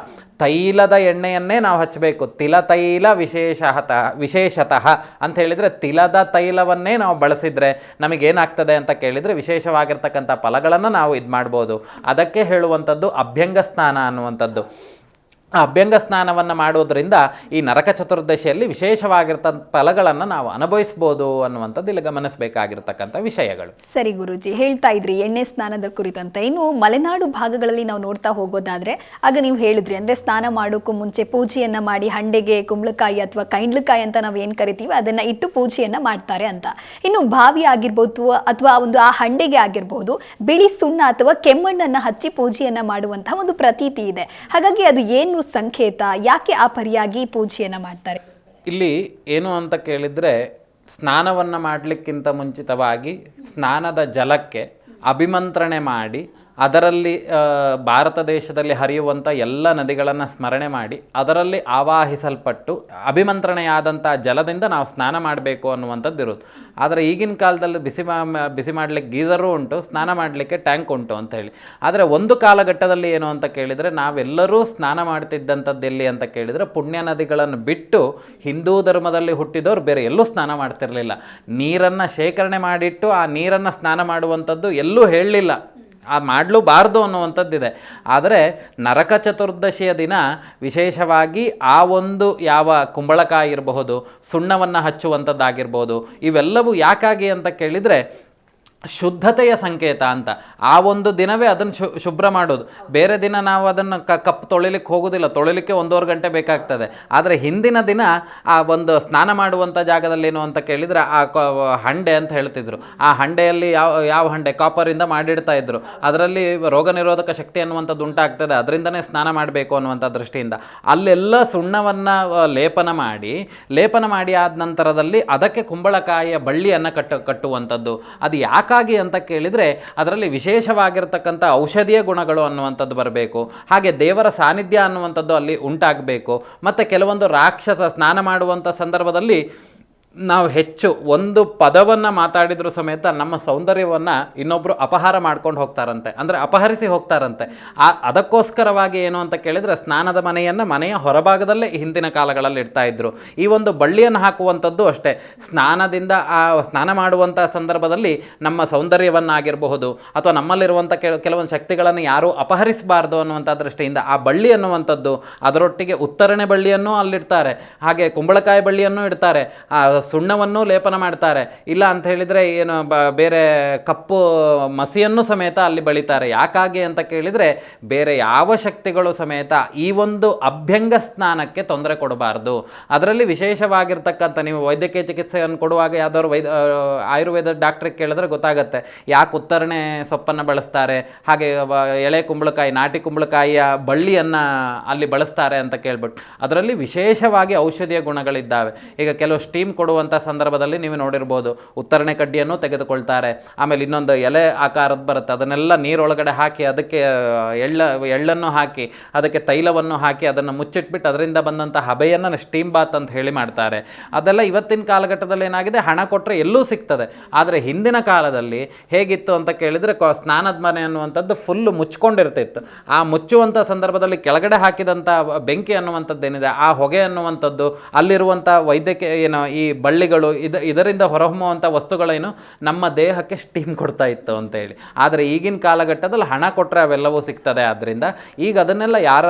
ತೈಲದ ಎಣ್ಣೆಯನ್ನೇ ನಾವು ಹಚ್ಚಬೇಕು. ತಿಲ ತೈಲ ವಿಶೇಷತಃ ವಿಶೇಷತಃ ಅಂತ ಹೇಳಿದರೆ ತಿಲದ ತೈಲವನ್ನೇ ನಾವು ಬಳಸಿದರೆ ನಮಗೇನಾಗ್ತದೆ ಅಂತ ಕೇಳಿದರೆ ವಿಶೇಷವಾಗಿರ್ತಕ್ಕಂಥ ಫಲಗಳನ್ನು ನಾವು ಇದು ಮಾಡ್ಬೋದು ಅದಕ್ಕೆ ಹೇಳುವಂಥದ್ದು ಅಭ್ಯಂಗ ಸ್ನಾನ ಅನ್ನುವಂಥದ್ದು. ಆ ಅಭ್ಯಂಗ ಸ್ನಾನವನ್ನು ಮಾಡೋದರಿಂದ ಈ ನರಕ ಚತುರ್ದಶಿಯಲ್ಲಿ ವಿಶೇಷವಾಗಿರ್ತಂಥ ಫಲಗಳನ್ನು ನಾವು ಅನುಭವಿಸ್ಬೋದು ಅನ್ನುವಂಥದ್ದು ಇಲ್ಲಿ ಗಮನಿಸಬೇಕಾಗಿರ್ತಕ್ಕಂಥ ವಿಷಯಗಳು. ಸರಿ ಗುರುಜಿ, ಹೇಳ್ತಾ ಇದ್ರಿ ಎಣ್ಣೆ ಸ್ನಾನದ ಕುರಿತಂತೆ. ಇನ್ನು ಮಲೆನಾಡು ಭಾಗಗಳಲ್ಲಿ ನಾವು ನೋಡ್ತಾ ಹೋಗೋದಾದ್ರೆ, ಆಗ ನೀವು ಹೇಳಿದ್ರಿ, ಅಂದ್ರೆ ಸ್ನಾನ ಮಾಡೋಕ್ಕೂ ಮುಂಚೆ ಪೂಜೆಯನ್ನ ಮಾಡಿ ಹಂಡೆಗೆ ಕುಂಬಳಕಾಯಿ ಅಥವಾ ಕೈಂಡ್ಲಕಾಯಿ ಅಂತ ನಾವು ಏನು ಕರಿತೀವಿ, ಅದನ್ನ ಇಟ್ಟು ಪೂಜೆಯನ್ನ ಮಾಡ್ತಾರೆ ಅಂತ. ಇನ್ನು ಬಾವಿ ಆಗಿರ್ಬೋದು, ಅಥವಾ ಒಂದು ಆ ಹಂಡೆಗೆ ಆಗಿರ್ಬೋದು, ಬಿಳಿ ಸುಣ್ಣ ಅಥವಾ ಕೆಮ್ಮಣ್ಣನ್ನ ಹಚ್ಚಿ ಪೂಜೆಯನ್ನ ಮಾಡುವಂತಹ ಒಂದು ಪ್ರತೀತಿ ಇದೆ. ಹಾಗಾಗಿ ಅದು ಏನು ಸಂಕೇತ ಯಾಕೆ ಆ ಪರಿಯಾಗಿ ಪೂಜೆಯನ್ನು ಮಾಡ್ತಾರೆ? ಇಲ್ಲಿ ಏನು ಅಂತ ಕೇಳಿದರೆ ಸ್ನಾನವನ್ನು ಮಾಡಲಿಕ್ಕಿಂತ ಮುಂಚಿತವಾಗಿ ಸ್ನಾನದ ಜಲಕ್ಕೆ ಅಭಿಮಂತ್ರಣೆ ಮಾಡಿ ಅದರಲ್ಲಿ ಭಾರತ ದೇಶದಲ್ಲಿ ಹರಿಯುವಂಥ ಎಲ್ಲ ನದಿಗಳನ್ನು ಸ್ಮರಣೆ ಮಾಡಿ, ಅದರಲ್ಲಿ ಆವಾಹಿಸಲ್ಪಟ್ಟು ಅಭಿಮಂತ್ರಣೆಯಾದಂಥ ಜಲದಿಂದ ನಾವು ಸ್ನಾನ ಮಾಡಬೇಕು ಅನ್ನುವಂಥದ್ದು ಇರುತ್ತೆ ಆದರೆ ಈಗಿನ ಕಾಲದಲ್ಲಿ ಬಿಸಿ ಬಿಸಿ ಮಾಡಲಿಕ್ಕೆ ಗೀಸರು ಉಂಟು, ಸ್ನಾನ ಮಾಡಲಿಕ್ಕೆ ಟ್ಯಾಂಕ್ ಉಂಟು ಅಂತ ಹೇಳಿ. ಆದರೆ ಒಂದು ಕಾಲಘಟ್ಟದಲ್ಲಿ ಏನು ಅಂತ ಕೇಳಿದರೆ, ನಾವೆಲ್ಲರೂ ಸ್ನಾನ ಮಾಡ್ತಿದ್ದಂಥದ್ದು ಎಲ್ಲಿ ಅಂತ ಕೇಳಿದರೆ, ಪುಣ್ಯ ನದಿಗಳನ್ನು ಬಿಟ್ಟು ಹಿಂದೂ ಧರ್ಮದಲ್ಲಿ ಹುಟ್ಟಿದವರು ಬೇರೆ ಎಲ್ಲೂ ಸ್ನಾನ ಮಾಡ್ತಿರಲಿಲ್ಲ. ನೀರನ್ನು ಶೇಖರಣೆ ಮಾಡಿಟ್ಟು ಆ ನೀರನ್ನು ಸ್ನಾನ ಮಾಡುವಂಥದ್ದು ಎಲ್ಲೂ ಹೇಳಲಿಲ್ಲ. ಆ ಮಾಡಲೂಬಾರ್ದು ಅನ್ನುವಂಥದ್ದಿದೆ. ಆದರೆ ನರಕ ಚತುರ್ದಶಿಯ ದಿನ ವಿಶೇಷವಾಗಿ ಆ ಒಂದು ಯಾವ ಕುಂಬಳಕಾಯಿ ಇರಬಹುದು, ಸುಣ್ಣವನ್ನು ಹಚ್ಚುವಂಥದ್ದಾಗಿರ್ಬೋದು, ಇವೆಲ್ಲವೂ ಯಾಕಾಗಿ ಅಂತ ಕೇಳಿದರೆ ಶುದ್ಧತೆಯ ಸಂಕೇತ ಅಂತ. ಆ ಒಂದು ದಿನವೇ ಅದನ್ನು ಶುಭ್ರ ಮಾಡೋದು. ಬೇರೆ ದಿನ ನಾವು ಅದನ್ನು ಕ, ಕಪ್ ತೊಳಿಲಿಕ್ಕೆ ಹೋಗೋದಿಲ್ಲ. ತೊಳಿಲಿಕ್ಕೆ ಒಂದೂವರೆ ಗಂಟೆ ಬೇಕಾಗ್ತದೆ. ಆದರೆ ಹಿಂದಿನ ದಿನ ಆ ಒಂದು ಸ್ನಾನ ಮಾಡುವಂಥ ಜಾಗದಲ್ಲಿ ಏನು ಅಂತ ಕೇಳಿದರೆ ಆ ಹಂಡೆ ಅಂತ ಹೇಳ್ತಿದ್ರು. ಆ ಹಂಡೆಯಲ್ಲಿ ಯಾವ ಯಾವ ಹಂಡೆ? ಕಾಪರಿಂದ ಮಾಡಿಡ್ತಾ ಇದ್ರು. ಅದರಲ್ಲಿ ರೋಗ ನಿರೋಧಕ ಶಕ್ತಿ ಅನ್ನುವಂಥದ್ದು ಉಂಟಾಗ್ತದೆ. ಅದರಿಂದನೇ ಸ್ನಾನ ಮಾಡಬೇಕು ಅನ್ನುವಂಥ ದೃಷ್ಟಿಯಿಂದ. ಅಲ್ಲೆಲ್ಲ ಸುಣ್ಣವನ್ನು ಲೇಪನ ಮಾಡಿ ಲೇಪನ ಮಾಡಿ ಆದ ನಂತರದಲ್ಲಿ ಅದಕ್ಕೆ ಕುಂಬಳಕಾಯಿಯ ಬಳ್ಳಿಯನ್ನು ಕಟ್ಟು, ಕಟ್ಟುವಂಥದ್ದು. ಅದು ಯಾಕಾಗಿ ಅಂತ ಕೇಳಿದರೆ ಅದರಲ್ಲಿ ವಿಶೇಷವಾಗಿರ್ತಕ್ಕಂಥ ಔಷಧೀಯ ಗುಣಗಳು ಅನ್ನುವಂಥದ್ದು ಬರಬೇಕು. ಹಾಗೆ ದೇವರ ಸಾನ್ನಿಧ್ಯ ಅನ್ನುವಂಥದ್ದು ಅಲ್ಲಿ ಉಂಟಾಗಬೇಕು. ಮತ್ತು ಕೆಲವೊಂದು ರಾಕ್ಷಸ ಸ್ನಾನ ಮಾಡುವಂಥ ಸಂದರ್ಭದಲ್ಲಿ ನಾವು ಹೆಚ್ಚು ಒಂದು ಪದವನ್ನು ಮಾತಾಡಿದ್ರು ಸಮೇತ ನಮ್ಮ ಸೌಂದರ್ಯವನ್ನು ಇನ್ನೊಬ್ಬರು ಅಪಹಾರ ಮಾಡ್ಕೊಂಡು ಹೋಗ್ತಾರಂತೆ. ಅಂದರೆ ಅಪಹರಿಸಿ ಹೋಗ್ತಾರಂತೆ. ಆ ಅದಕ್ಕೋಸ್ಕರವಾಗಿ ಏನು ಅಂತ ಕೇಳಿದರೆ ಸ್ನಾನದ ಮನೆಯನ್ನು ಮನೆಯ ಹೊರಭಾಗದಲ್ಲೇ ಹಿಂದಿನ ಕಾಲಗಳಲ್ಲಿ ಇಡ್ತಾ ಇದ್ದರು ಈ ಒಂದು ಬಳ್ಳಿಯನ್ನು ಹಾಕುವಂಥದ್ದು ಅಷ್ಟೇ. ಸ್ನಾನದಿಂದ ಆ ಸ್ನಾನ ಮಾಡುವಂಥ ಸಂದರ್ಭದಲ್ಲಿ ನಮ್ಮ ಸೌಂದರ್ಯವನ್ನಾಗಿರಬಹುದು ಅಥವಾ ನಮ್ಮಲ್ಲಿರುವಂಥ ಕೆಲ ಕೆಲವೊಂದು ಶಕ್ತಿಗಳನ್ನು ಯಾರೂ ಅಪಹರಿಸಬಾರ್ದು ಅನ್ನುವಂಥ ದೃಷ್ಟಿಯಿಂದ ಆ ಬಳ್ಳಿ ಅನ್ನುವಂಥದ್ದು ಅದರೊಟ್ಟಿಗೆ ಉತ್ತರಣೆ ಬಳ್ಳಿಯನ್ನು ಅಲ್ಲಿಡ್ತಾರೆ. ಹಾಗೆ ಕುಂಬಳಕಾಯಿ ಬಳ್ಳಿಯನ್ನು ಇಡ್ತಾರೆ. ಸುಣ್ಣವನ್ನು ಲೇಪನ ಮಾಡ್ತಾರೆ. ಇಲ್ಲ ಅಂತ ಹೇಳಿದರೆ ಏನು ಬ, ಬೇರೆ ಕಪ್ಪು ಮಸಿಯನ್ನು ಸಮೇತ ಅಲ್ಲಿ ಬಳಿತಾರೆ. ಯಾಕಾಗಿ ಅಂತ ಕೇಳಿದರೆ ಬೇರೆ ಯಾವ ಶಕ್ತಿಗಳು ಸಮೇತ ಈ ಒಂದು ಅಭ್ಯಂಗ ಸ್ನಾನಕ್ಕೆ ತೊಂದರೆ ಕೊಡಬಾರ್ದು. ಅದರಲ್ಲಿ ವಿಶೇಷವಾಗಿರ್ತಕ್ಕಂಥ ನೀವು ವೈದ್ಯಕೀಯ ಚಿಕಿತ್ಸೆಯನ್ನು ಕೊಡುವಾಗ ಯಾವ್ದಾದ್ರು ವೈದ್ಯ ಆಯುರ್ವೇದ ಡಾಕ್ಟ್ರಿಗೆ ಕೇಳಿದ್ರೆ ಗೊತ್ತಾಗುತ್ತೆ. ಯಾಕೆ ಉತ್ತರಣೆ ಸೊಪ್ಪನ್ನು ಬಳಸ್ತಾರೆ? ಹಾಗೆ ಎಳೆ ಕುಂಬಳಕಾಯಿ, ನಾಟಿ ಕುಂಬಳಕಾಯಿಯ ಬಳ್ಳಿಯನ್ನು ಅಲ್ಲಿ ಬಳಸ್ತಾರೆ ಅಂತ ಕೇಳ್ಬಿಟ್ಟು. ಅದರಲ್ಲಿ ವಿಶೇಷವಾಗಿ ಔಷಧೀಯ ಗುಣಗಳಿದ್ದಾವೆ. ಈಗ ಕೆಲವು ಸ್ಟೀಮ್ ಕೊಡುವಂಥ ಸಂದರ್ಭದಲ್ಲಿ ನೀವು ನೋಡಿರ್ಬೋದು. ಉತ್ತರಣೆ ಕಡ್ಡಿಯನ್ನು ತೆಗೆದುಕೊಳ್ತಾರೆ. ಆಮೇಲೆ ಇನ್ನೊಂದು ಎಲೆ ಆಕಾರದ ಬರುತ್ತೆ. ಅದನ್ನೆಲ್ಲ ನೀರೊಳಗಡೆ ಹಾಕಿ ಅದಕ್ಕೆ ಎಳ್ಳ, ಎಳ್ಳನ್ನು ಹಾಕಿ, ಅದಕ್ಕೆ ತೈಲವನ್ನು ಹಾಕಿ ಅದನ್ನು ಮುಚ್ಚಿಟ್ಬಿಟ್ಟು ಅದರಿಂದ ಬಂದಂಥ ಹಬೆಯನ್ನು ಸ್ಟೀಮ್ ಬಾತ್ ಅಂತ ಹೇಳಿ ಮಾಡ್ತಾರೆ. ಅದೆಲ್ಲ ಇವತ್ತಿನ ಕಾಲಘಟ್ಟದಲ್ಲಿ ಏನಾಗಿದೆ? ಹಣ ಕೊಟ್ಟರೆ ಎಲ್ಲೂ ಸಿಗ್ತದೆ. ಆದರೆ ಹಿಂದಿನ ಕಾಲದಲ್ಲಿ ಹೇಗಿತ್ತು ಅಂತ ಕೇಳಿದರೆ ಕ, ಸ್ನಾನದ ಮನೆ ಅನ್ನುವಂಥದ್ದು ಫುಲ್ಲು ಮುಚ್ಚಿಕೊಂಡಿರ್ತಿತ್ತು ಆ ಮುಚ್ಚುವಂಥ ಸಂದರ್ಭದಲ್ಲಿ ಕೆಳಗಡೆ ಹಾಕಿದಂಥ ಬೆಂಕಿ ಅನ್ನುವಂಥದ್ದೇನಿದೆ? ಆ ಹೊಗೆ ಅನ್ನುವಂಥದ್ದು ಅಲ್ಲಿರುವಂಥ ವೈದ್ಯಕೀಯ, ಏನು, ಈ ಬಳ್ಳಿಗಳು ಇದು ಇದರಿಂದ ಹೊರಹೊಮ್ಮುವಂಥ ವಸ್ತುಗಳೇನು ನಮ್ಮ ದೇಹಕ್ಕೆ ಸ್ಟೀಮ್ ಕೊಡ್ತಾ ಇತ್ತು ಅಂತೇಳಿ ಆದರೆ ಈಗಿನ ಕಾಲಘಟ್ಟದಲ್ಲಿ ಹಣ ಕೊಟ್ಟರೆ ಅವೆಲ್ಲವೂ ಸಿಗ್ತದೆ. ಆದ್ದರಿಂದ ಈಗ ಅದನ್ನೆಲ್ಲ ಯಾರ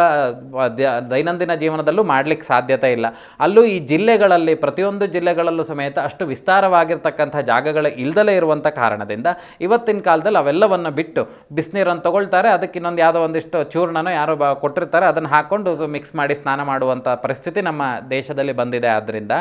ದೈನಂದಿನ ಜೀವನದಲ್ಲೂ ಮಾಡಲಿಕ್ಕೆ ಸಾಧ್ಯತೆ ಇಲ್ಲ. ಅಲ್ಲೂ ಈ ಜಿಲ್ಲೆಗಳಲ್ಲಿ, ಪ್ರತಿಯೊಂದು ಜಿಲ್ಲೆಗಳಲ್ಲೂ ಸಮೇತ ಅಷ್ಟು ವಿಸ್ತಾರವಾಗಿರ್ತಕ್ಕಂಥ ಜಾಗಗಳು ಇಲ್ದಲೇ ಇರುವಂಥ ಕಾರಣದಿಂದ ಇವತ್ತಿನ ಕಾಲದಲ್ಲಿ ಅವೆಲ್ಲವನ್ನು ಬಿಟ್ಟು ಬಿಸಿನೀರನ್ನು ತಗೊಳ್ತಾರೆ. ಅದಕ್ಕೆ ಇನ್ನೊಂದು ಯಾವುದೋ ಒಂದಿಷ್ಟು ಚೂರ್ಣನೋ ಯಾರೋ ಬ, ಕೊಟ್ಟಿರ್ತಾರೆ. ಅದನ್ನು ಹಾಕ್ಕೊಂಡು ಮಿಕ್ಸ್ ಮಾಡಿ ಸ್ನಾನ ಮಾಡುವಂಥ ಪರಿಸ್ಥಿತಿ ನಮ್ಮ ದೇಶದಲ್ಲಿ ಬಂದಿದೆ. ಆದ್ದರಿಂದ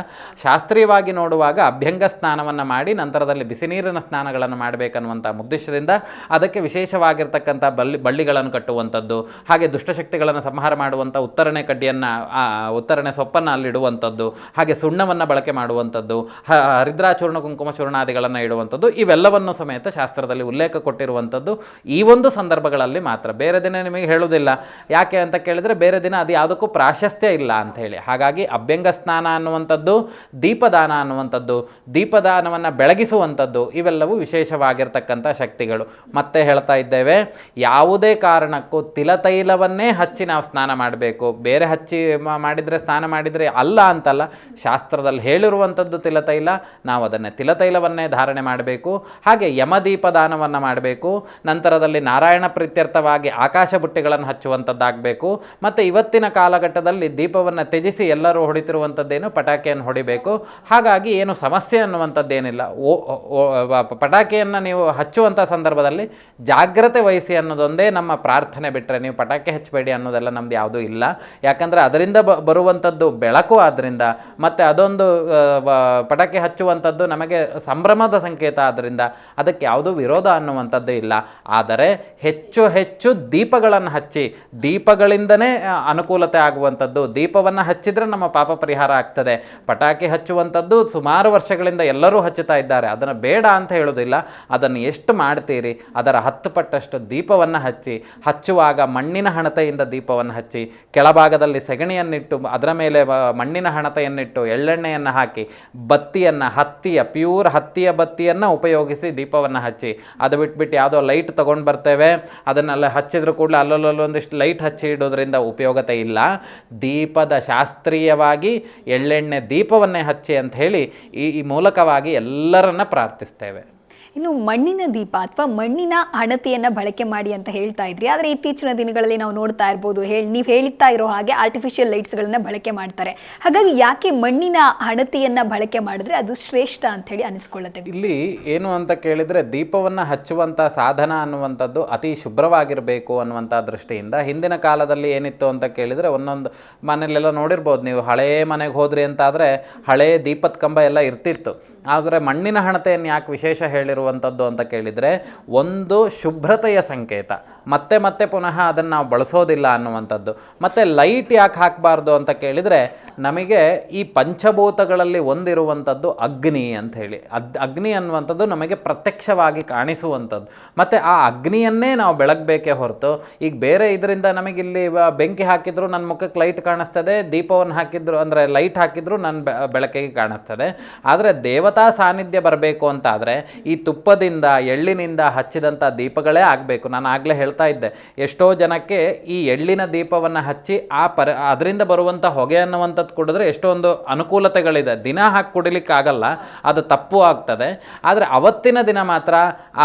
ಶಾಸ್ತ್ರೀಯವಾಗಿ ನೋಡುವಾಗ ಅಭ್ಯಂಗ ಸ್ನಾನವನ್ನು ಮಾಡಿ ನಂತರದಲ್ಲಿ ಬಿಸಿ ನೀರಿನ ಸ್ನಾನಗಳನ್ನು ಮಾಡಬೇಕನ್ನುವಂಥ ಉದ್ದೇಶದಿಂದ ಅದಕ್ಕೆ ವಿಶೇಷವಾಗಿರ್ತಕ್ಕಂಥ ಬಳ್ಳಿ ಬಳ್ಳಿಗಳನ್ನು ಕಟ್ಟುವಂಥದ್ದು, ಹಾಗೆ ದುಷ್ಟಶಕ್ತಿಗಳನ್ನು ಸಂಹಾರ ಮಾಡುವಂಥ ಉತ್ತರಣೆ ಕಡ್ಡಿಯನ್ನು ಉತ್ತರಣೆ ಸೊಪ್ಪನ್ನು ಅಲ್ಲಿಡುವಂಥದ್ದು ಹಾಗೆ ಸುಣ್ಣವನ್ನು ಬಳಕೆ ಮಾಡುವಂಥದ್ದು ಹರಿದ್ರಾಚೂರ್ಣ ಕುಂಕುಮ ಚೂರ್ಣಾದಿಗಳನ್ನು ಇಡುವಂಥದ್ದು, ಇವೆಲ್ಲವನ್ನು ಸಮೇತ ಶಾಸ್ತ್ರದಲ್ಲಿ ಉಲ್ಲೇಖ ಕೊಟ್ಟಿರುವಂಥದ್ದು. ಈ ಒಂದು ಸಂದರ್ಭಗಳಲ್ಲಿ ಮಾತ್ರ ಬೇರೆ ದಿನ ನಿಮಗೆ ಹೇಳುವುದಿಲ್ಲ. ಯಾಕೆ ಅಂತ ಕೇಳಿದರೆ ಬೇರೆ ದಿನ ಅದು ಯಾವುದಕ್ಕೂ ಪ್ರಾಶಸ್ತ್ಯ ಇಲ್ಲ ಅಂತ ಹೇಳಿ. ಹಾಗಾಗಿ ಅಭ್ಯಂಗ ಸ್ನಾನ ಅನ್ನುವಂಥದ್ದು ದೀಪದಾನ ದೀಪದಾನ ಅನ್ನುವಂಥದ್ದು, ದೀಪದಾನವನ್ನು ಬೆಳಗಿಸುವಂಥದ್ದು, ಇವೆಲ್ಲವೂ ವಿಶೇಷವಾಗಿರ್ತಕ್ಕಂಥ ಶಕ್ತಿಗಳು. ಮತ್ತೆ ಹೇಳ್ತಾ ಇದ್ದೇವೆ, ಯಾವುದೇ ಕಾರಣಕ್ಕೂ ತಿಲತೈಲವನ್ನೇ ಹಚ್ಚಿ ನಾವು ಸ್ನಾನ ಮಾಡಬೇಕು. ಬೇರೆ ಹಚ್ಚಿ ಮಾಡಿದರೆ ಸ್ನಾನ ಮಾಡಿದರೆ ಅಲ್ಲ ಅಂತಲ್ಲ, ಶಾಸ್ತ್ರದಲ್ಲಿ ಹೇಳಿರುವಂಥದ್ದು ತಿಲತೈಲ, ನಾವು ಅದನ್ನೇ ತಿಲತೈಲವನ್ನೇ ಧಾರಣೆ ಮಾಡಬೇಕು. ಹಾಗೆ ಯಮದೀಪದಾನವನ್ನು ಮಾಡಬೇಕು. ನಂತರದಲ್ಲಿ ನಾರಾಯಣ ಪ್ರೀತ್ಯರ್ಥವಾಗಿ ಆಕಾಶ ಬುಟ್ಟಿಗಳನ್ನು ಹಚ್ಚುವಂಥದ್ದಾಗಬೇಕು. ಮತ್ತು ಇವತ್ತಿನ ಕಾಲಘಟ್ಟದಲ್ಲಿ ದೀಪವನ್ನು ತ್ಯಜಿಸಿ ಎಲ್ಲರೂ ಹೊಡಿತಿರುವಂಥದ್ದೇನು, ಪಟಾಕಿಯನ್ನು ಹೊಡಿಬೇಕು. ಹಾಗಾಗಿ ಏನು ಸಮಸ್ಯೆ ಅನ್ನುವಂಥದ್ದೇನಿಲ್ಲ ಓ ಪಟಾಕಿಯನ್ನು ನೀವು ಹಚ್ಚುವಂಥ ಸಂದರ್ಭದಲ್ಲಿ ಜಾಗ್ರತೆ ವಹಿಸಿ ಅನ್ನೋದೊಂದೇ ನಮ್ಮ ಪ್ರಾರ್ಥನೆ ಬಿಟ್ಟರೆ ನೀವು ಪಟಾಕಿ ಹಚ್ಚಬೇಡಿ ಅನ್ನೋದೆಲ್ಲ ನಮ್ದು ಯಾವುದೂ ಇಲ್ಲ. ಯಾಕಂದರೆ ಅದರಿಂದ ಬ, ಬರುವಂಥದ್ದು ಬೆಳಕು ಆದ್ದರಿಂದ ಮತ್ತು ಅದೊಂದು ಪಟಾಕಿ ಹಚ್ಚುವಂಥದ್ದು ನಮಗೆ ಸಂಭ್ರಮದ ಸಂಕೇತ ಆದ್ದರಿಂದ ಅದಕ್ಕೆ ಯಾವುದೂ ವಿರೋಧ ಅನ್ನುವಂಥದ್ದು ಇಲ್ಲ. ಆದರೆ ಹೆಚ್ಚು ಹೆಚ್ಚು ದೀಪಗಳನ್ನು ಹಚ್ಚಿ, ದೀಪಗಳಿಂದನೇ ಅನುಕೂಲತೆ ಆಗುವಂಥದ್ದು. ದೀಪವನ್ನು ಹಚ್ಚಿದರೆ ನಮ್ಮ ಪಾಪ ಪರಿಹಾರ ಆಗ್ತದೆ. ಪಟಾಕಿ ಹಚ್ಚುವಂಥದ್ದು ಸುಮಾರು ವರ್ಷಗಳಿಂದ ಎಲ್ಲರೂ ಹಚ್ಚುತ್ತಾ ಇದ್ದಾರೆ. ಅದನ್ನು ಬೇಡ ಅಂತ ಹೇಳೋದಿಲ್ಲ ಅದನ್ನು ಎಷ್ಟು ಮಾಡ್ತೀರಿ? ಅದರ ಹತ್ತು ಪಟ್ಟಷ್ಟು ದೀಪವನ್ನು ಹಚ್ಚಿ, ಹಚ್ಚುವಾಗ ಮಣ್ಣಿನ ಹಣತೆಯಿಂದ ದೀಪವನ್ನು ಹಚ್ಚಿ, ಕೆಳಭಾಗದಲ್ಲಿ ಸೆಗಣಿಯನ್ನಿಟ್ಟು, ಅದರ ಮೇಲೆ ಮಣ್ಣಿನ ಹಣತೆಯನ್ನಿಟ್ಟು, ಎಳ್ಳೆಣ್ಣೆಯನ್ನು ಹಾಕಿ, ಬತ್ತಿಯನ್ನು, ಹತ್ತಿಯ, ಪ್ಯೂರ್ ಹತ್ತಿಯ ಬತ್ತಿಯನ್ನು ಉಪಯೋಗಿಸಿ ದೀಪವನ್ನು ಹಚ್ಚಿ, ಅದು ಬಿಟ್ಬಿಟ್ಟು ಯಾವುದೋ ಲೈಟ್ ತೊಗೊಂಡು ಬರ್ತೇವೆ. ಅದನ್ನೆಲ್ಲ ಹಚ್ಚಿದ್ರು ಕೂಡಲೇ ಅಲ್ಲಲ್ಲೊಂದಿಷ್ಟು ಲೈಟ್ ಹಚ್ಚಿ ಇಡೋದ್ರಿಂದ ಉಪಯೋಗತೆ ಇಲ್ಲ. ದೀಪದ ಶಾಸ್ತ್ರೀಯವಾಗಿ ಎಳ್ಳೆಣ್ಣೆ ದೀಪವನ್ನೇ ಹಚ್ಚಿ ಅಂತ ಹೇಳಿ ಈ ಈ ಮೂಲಕವಾಗಿ ಎಲ್ಲರನ್ನ ಪ್ರಾರ್ಥಿಸ್ತೇವೆ. ಇನ್ನು ಮಣ್ಣಿನ ದೀಪ ಅಥವಾ ಮಣ್ಣಿನ ಹಣತೆಯನ್ನು ಬಳಕೆ ಮಾಡಿ ಅಂತ ಹೇಳ್ತಾ ಇದ್ರಿ. ಆದರೆ ಇತ್ತೀಚಿನ ದಿನಗಳಲ್ಲಿ ನಾವು ನೋಡ್ತಾ ಇರ್ಬೋದು, ಹೇಳಿ ನೀವು ಹೇಳ್ತಾ ಇರೋ ಹಾಗೆ ಆರ್ಟಿಫಿಷಿಯಲ್ ಲೈಟ್ಸ್ಗಳನ್ನ ಬಳಕೆ ಮಾಡ್ತಾರೆ. ಹಾಗಾಗಿ ಯಾಕೆ ಮಣ್ಣಿನ ಹಣತೆಯನ್ನು ಬಳಕೆ ಮಾಡಿದ್ರೆ ಅದು ಶ್ರೇಷ್ಠ ಅಂತ ಹೇಳಿ ಅನಿಸ್ಕೊಳ್ಳುತ್ತೆ? ಇಲ್ಲಿ ಏನು ಅಂತ ಕೇಳಿದರೆ ದೀಪವನ್ನು ಹಚ್ಚುವಂಥ ಸಾಧನ ಅನ್ನುವಂಥದ್ದು ಅತಿ ಶುಭ್ರವಾಗಿರಬೇಕು ಅನ್ನುವಂಥ ದೃಷ್ಟಿಯಿಂದ ಹಿಂದಿನ ಕಾಲದಲ್ಲಿ ಏನಿತ್ತು ಅಂತ ಕೇಳಿದರೆ ಒಂದೊಂದು ಮನೆಯಲ್ಲೆಲ್ಲ ನೋಡಿರ್ಬೋದು ನೀವು, ಹಳೇ ಮನೆಗೆ ಹೋದ್ರಿ ಅಂತಾದರೆ ಹಳೇ ದೀಪದ ಕಂಬ ಎಲ್ಲ ಇರ್ತಿತ್ತು. ಆದರೆ ಮಣ್ಣಿನ ಹಣತೆಯನ್ನು ಯಾಕೆ ವಿಶೇಷ ಹೇಳಿರುವಂಥದ್ದು ಅಂತ ಕೇಳಿದರೆ ಒಂದು ಶುಭ್ರತೆಯ ಸಂಕೇತ. ಮತ್ತೆ ಮತ್ತೆ ಪುನಃ ಅದನ್ನು ನಾವು ಬಳಸೋದಿಲ್ಲ ಅನ್ನುವಂಥದ್ದು. ಮತ್ತು ಲೈಟ್ ಯಾಕೆ ಹಾಕಬಾರ್ದು ಅಂತ ಕೇಳಿದರೆ ನಮಗೆ ಈ ಪಂಚಭೂತಗಳಲ್ಲಿ ಒಂದಿರುವಂಥದ್ದು ಅಗ್ನಿ ಅಂತ ಹೇಳಿ. ಅದ್ ಅಗ್ನಿ ಅನ್ನುವಂಥದ್ದು ನಮಗೆ ಪ್ರತ್ಯಕ್ಷವಾಗಿ ಕಾಣಿಸುವಂಥದ್ದು. ಮತ್ತು ಆ ಅಗ್ನಿಯನ್ನೇ ನಾವು ಬೆಳಗಬೇಕೇ ಹೊರತು ಈಗ ಬೇರೆ ಇದರಿಂದ ನಮಗೆ ಇಲ್ಲಿ ಬೆಂಕಿ ಹಾಕಿದ್ರು ನನ್ನ ಮುಖಕ್ಕೆ ಲೈಟ್ ಕಾಣಿಸ್ತದೆ ದೀಪವನ್ನು ಹಾಕಿದ್ರು ಅಂದರೆ ಲೈಟ್ ಹಾಕಿದ್ರು ನನ್ನ ಬೆಳಕಿಗೆ ಕಾಣಿಸ್ತದೆ. ಆದರೆ ದೇವತಾ ಸಾನ್ನಿಧ್ಯ ಬರಬೇಕು ಅಂತಾದರೆ ಈ ತುಪ್ಪದಿಂದ, ಎಳ್ಳಿನಿಂದ ಹಚ್ಚಿದಂಥ ದೀಪಗಳೇ ಆಗಬೇಕು. ನಾನು ಆಗಲೇ ಹೇಳ್ತಾ ಇದ್ದೆ. ಎಷ್ಟೋ ಜನಕ್ಕೆ ಈ ಎಳ್ಳಿನ ದೀಪವನ್ನು ಹಚ್ಚಿ ಆ ಪರ, ಅದರಿಂದ ಬರುವಂಥ ಹೊಗೆ ಅನ್ನುವಂಥದ್ದು ಕುಡಿದ್ರೆ ಎಷ್ಟೊಂದು ಅನುಕೂಲತೆಗಳಿದೆ. ದಿನ ಹಾಕಿ ಕುಡಿಲಿಕ್ಕಾಗಲ್ಲ, ಅದು ತಪ್ಪು ಆಗ್ತದೆ. ಆದರೆ ಅವತ್ತಿನ ದಿನ ಮಾತ್ರ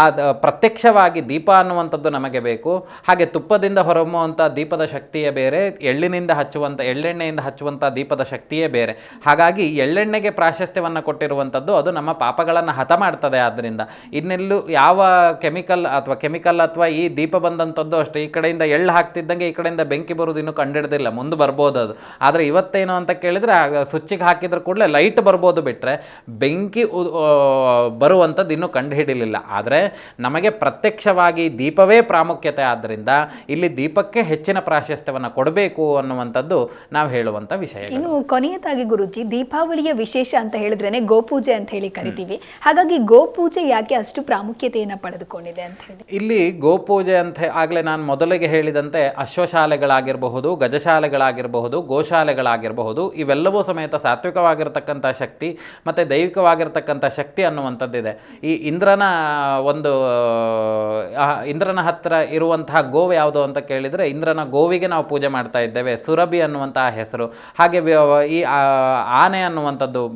ಆ ಪ್ರತ್ಯಕ್ಷವಾಗಿ ದೀಪ ಅನ್ನುವಂಥದ್ದು ನಮಗೆ ಬೇಕು. ಹಾಗೆ ತುಪ್ಪದಿಂದ ಹೊರಹೊಮ್ಮುವಂಥ ದೀಪದ ಶಕ್ತಿಯೇ ಬೇರೆ, ಎಳ್ಳಿನಿಂದ ಹಚ್ಚುವಂಥ ಎಳ್ಳೆಣ್ಣೆಯಿಂದ ಹಚ್ಚುವಂಥ ದೀಪದ ಶಕ್ತಿಯೇ ಬೇರೆ. ಹಾಗಾಗಿ ಎಳ್ಳೆಣ್ಣೆಗೆ ಪ್ರಾಶಸ್ತ್ಯವನ್ನು ಕೊಟ್ಟಿರುವಂಥದ್ದು ಅದು ನಮ್ಮ ಪಾಪಗಳನ್ನು ಹತ ಮಾಡ್ತದೆ ಆದ್ದರಿಂದ ಇನ್ನೆಲ್ಲೂ ಯಾವ ಕೆಮಿಕಲ್ ಅಥವಾ ಕೆಮಿಕಲ್ ಅಥವಾ ಈ ದೀಪ ಬಂದಂಥದ್ದು ಅಷ್ಟೇ, ಈ ಕಡೆಯಿಂದ ಎಳ್ಳು ಹಾಕ್ತಿದ್ದಂಗೆ ಈ ಕಡೆಯಿಂದ ಬೆಂಕಿ ಬರೋದು ಇನ್ನೂ ಕಂಡಿಡ್ದಿಲ್ಲ, ಮುಂದೆ ಬರ್ಬೋದು ಅದು. ಆದರೆ ಇವತ್ತೇನು ಅಂತ ಕೇಳಿದರೆ ಸ್ವಿಚ್ಚಿಗೆ ಹಾಕಿದ್ರೆ ಕೂಡಲೇ ಲೈಟ್ ಬರ್ಬೋದು ಬಿಟ್ಟರೆ ಬೆಂಕಿ ಬರುವಂಥದ್ದು ಇನ್ನೂ ಕಂಡುಹಿಡಿಲಿಲ್ಲ. ಆದರೆ ನಮಗೆ ಪ್ರತ್ಯಕ್ಷವಾಗಿ ದೀಪವೇ ಪ್ರಾಮುಖ್ಯತೆ ಆದ್ದರಿಂದ ಇಲ್ಲಿ ದೀಪಕ್ಕೆ ಹೆಚ್ಚಿನ ಪ್ರಾಶಸ್ತ್ಯವನ್ನು ಕೊಡಬೇಕು ಅನ್ನುವಂಥದ್ದು ನಾವು ಹೇಳುವಂಥ ವಿಷಯ ಇನ್ನು ಕೊನೆಯದಾಗಿ ಗುರುಜಿ, ದೀಪಾವಳಿಯ ವಿಶೇಷ ಅಂತ ಹೇಳಿದ್ರೇನೆ ಗೋಪೂಜೆ ಅಂತ ಹೇಳಿ ಕರಿತೀವಿ. ಹಾಗಾಗಿ ಗೋಪೂಜೆ ಯಾಕೆ ಅಷ್ಟು ಪ್ರಾಮುಖ್ಯತೆಯನ್ನು ಪಡೆದುಕೊಂಡಿದೆ ಅಂತ ಹೇಳಿ. ಇಲ್ಲಿ ಗೋಪೂಜೆ ಅಂತ ಆಗಲೇ ನಾನು ಮೊದಲಿಗೆ ಹೇಳಿದಂತೆ ಅಶ್ವಶಾಲೆಗಳಾಗಿರಬಹುದು, ಗಜಶಾಲೆಗಳಾಗಿರಬಹುದು, ಗೋಶಾಲೆಗಳಾಗಿರಬಹುದು, ಇವೆಲ್ಲವೂ ಸಮೇತ ಸಾತ್ವಿಕವಾಗಿರ್ತಕ್ಕಂಥ ಶಕ್ತಿ ಮತ್ತು ದೈವಿಕವಾಗಿರ್ತಕ್ಕಂಥ ಶಕ್ತಿ ಅನ್ನುವಂಥದ್ದಿದೆ. ಈ ಇಂದ್ರನ ಒಂದು ಇಂದ್ರನ ಹತ್ತಿರ ಇರುವಂತಹ ಗೋವು ಯಾವುದು ಅಂತ ಕೇಳಿದರೆ ಇಂದ್ರನ ಗೋವಿಗೆ ನಾವು ಪೂಜೆ ಮಾಡ್ತಾ ಇದ್ದೇವೆ, ಸುರಭಿ ಅನ್ನುವಂತಹ ಹೆಸರು. ಹಾಗೆ ಈ ಆನೆ ಅನ್ನುವಂಥದ್ದು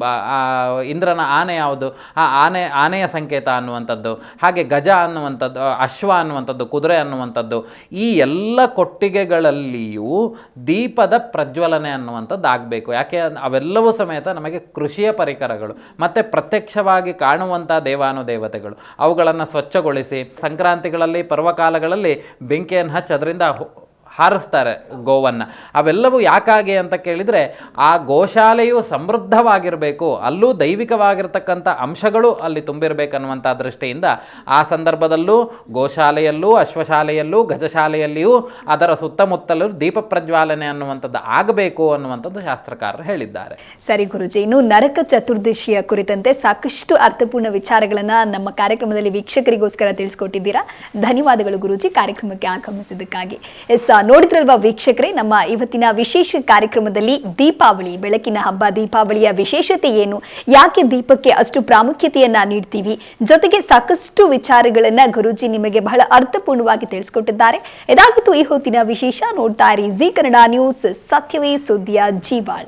ಇಂದ್ರನ ಆನೆ ಯಾವುದು? ಆ, ಆನೆ, ಆನೆಯ ಸಂಕೇತ ಅನ್ನುವಂಥದ್ದು, ಹಾಗೆ ಗಜ ಅನ್ನುವಂಥದ್ದು ಅಶ್ವ ಅನ್ನುವಂಥದ್ದು, ಕುದುರೆ ಅನ್ನುವಂಥದ್ದು, ಈ ಎಲ್ಲ ಕೊಟ್ಟಿಗೆಗಳಲ್ಲಿಯೂ ದೀಪದ ಪ್ರಜ್ವಲನೆ ಅನ್ನುವಂಥದ್ದು ಆಗಬೇಕು ಯಾಕೆ ಅವೆಲ್ಲವೂ ಸಮೇತ ನಮಗೆ ಕೃಷಿಯ ಪರಿಕರಗಳು, ಮತ್ತು ಪ್ರತ್ಯಕ್ಷವಾಗಿ ಕಾಣುವಂಥ ದೇವಾನುದೇವತೆಗಳು. ಅವುಗಳನ್ನು ಸ್ವಚ್ಛಗೊಳಿಸಿ, ಸಂಕ್ರಾಂತಿಗಳಲ್ಲಿ, ಪರ್ವಕಾಲಗಳಲ್ಲಿ ಬೆಂಕಿಯನ್ನು ಹಚ್ಚಿ ಅದರಿಂದ ಹೊ- ಹಾರಿಸ್ತಾರೆ ಗೋವನ್ನು. ಅವೆಲ್ಲವೂ ಯಾಕಾಗೆ ಅಂತ ಕೇಳಿದರೆ ಆ ಗೋಶಾಲೆಯು ಸಮೃದ್ಧವಾಗಿರಬೇಕು, ಅಲ್ಲೂ ದೈವಿಕವಾಗಿರ್ತಕ್ಕಂಥ ಅಂಶಗಳು ಅಲ್ಲಿ ತುಂಬಿರಬೇಕನ್ನುವಂಥ ದೃಷ್ಟಿಯಿಂದ ಆ ಸಂದರ್ಭದಲ್ಲೂ, ಗೋಶಾಲೆಯಲ್ಲೂ, ಅಶ್ವಶಾಲೆಯಲ್ಲೂ, ಗಜಶಾಲೆಯಲ್ಲಿಯೂ ಅದರ ಸುತ್ತಮುತ್ತಲೂ ದೀಪ ಪ್ರಜ್ವಾಲನೆ ಅನ್ನುವಂಥದ್ದು ಆಗಬೇಕು ಅನ್ನುವಂಥದ್ದು ಶಾಸ್ತ್ರಕಾರರು ಹೇಳಿದ್ದಾರೆ. ಸರಿ ಗುರುಜಿ, ಇನ್ನು ನರಕ ಚತುರ್ದಶಿಯ ಕುರಿತಂತೆ ಸಾಕಷ್ಟು ಅರ್ಥಪೂರ್ಣ ವಿಚಾರಗಳನ್ನು ನಮ್ಮ ಕಾರ್ಯಕ್ರಮದಲ್ಲಿ ವೀಕ್ಷಕರಿಗೋಸ್ಕರ ತಿಳಿಸ್ಕೊಟ್ಟಿದ್ದೀರಾ. ಧನ್ಯವಾದಗಳು ಗುರುಜಿ, ಕಾರ್ಯಕ್ರಮಕ್ಕೆ ಆಗಮಿಸಿದ್ದಕ್ಕಾಗಿ. ಎಸ್ ನೋಡಿದ್ರಲ್ವಾ ವೀಕ್ಷಕರೇ, ನಮ್ಮ ಇವತ್ತಿನ ವಿಶೇಷ ಕಾರ್ಯಕ್ರಮದಲ್ಲಿ ದೀಪಾವಳಿ, ಬೆಳಕಿನ ಹಬ್ಬ, ದೀಪಾವಳಿಯ ವಿಶೇಷತೆ ಏನು, ಯಾಕೆ ದೀಪಕ್ಕೆ ಅಷ್ಟು ಪ್ರಾಮುಖ್ಯತೆಯನ್ನ ನೀಡ್ತೀವಿ, ಜೊತೆಗೆ ಸಾಕಷ್ಟು ವಿಚಾರಗಳನ್ನ ಗುರುಜಿ ನಿಮಗೆ ಬಹಳ ಅರ್ಥಪೂರ್ಣವಾಗಿ ತಿಳಿಸ್ಕೊಟ್ಟಿದ್ದಾರೆ. ಇದಾಗಿತ್ತು ಈ ಹೊತ್ತಿನ ವಿಶೇಷ ನೋಡ್ತಾ ಇರಿ, ಜಿ ಕನ್ನಡ ನ್ಯೂಸ್, ಸತ್ಯವೇ ಸುದ್ದಿಯ ಜೀವಾಳ.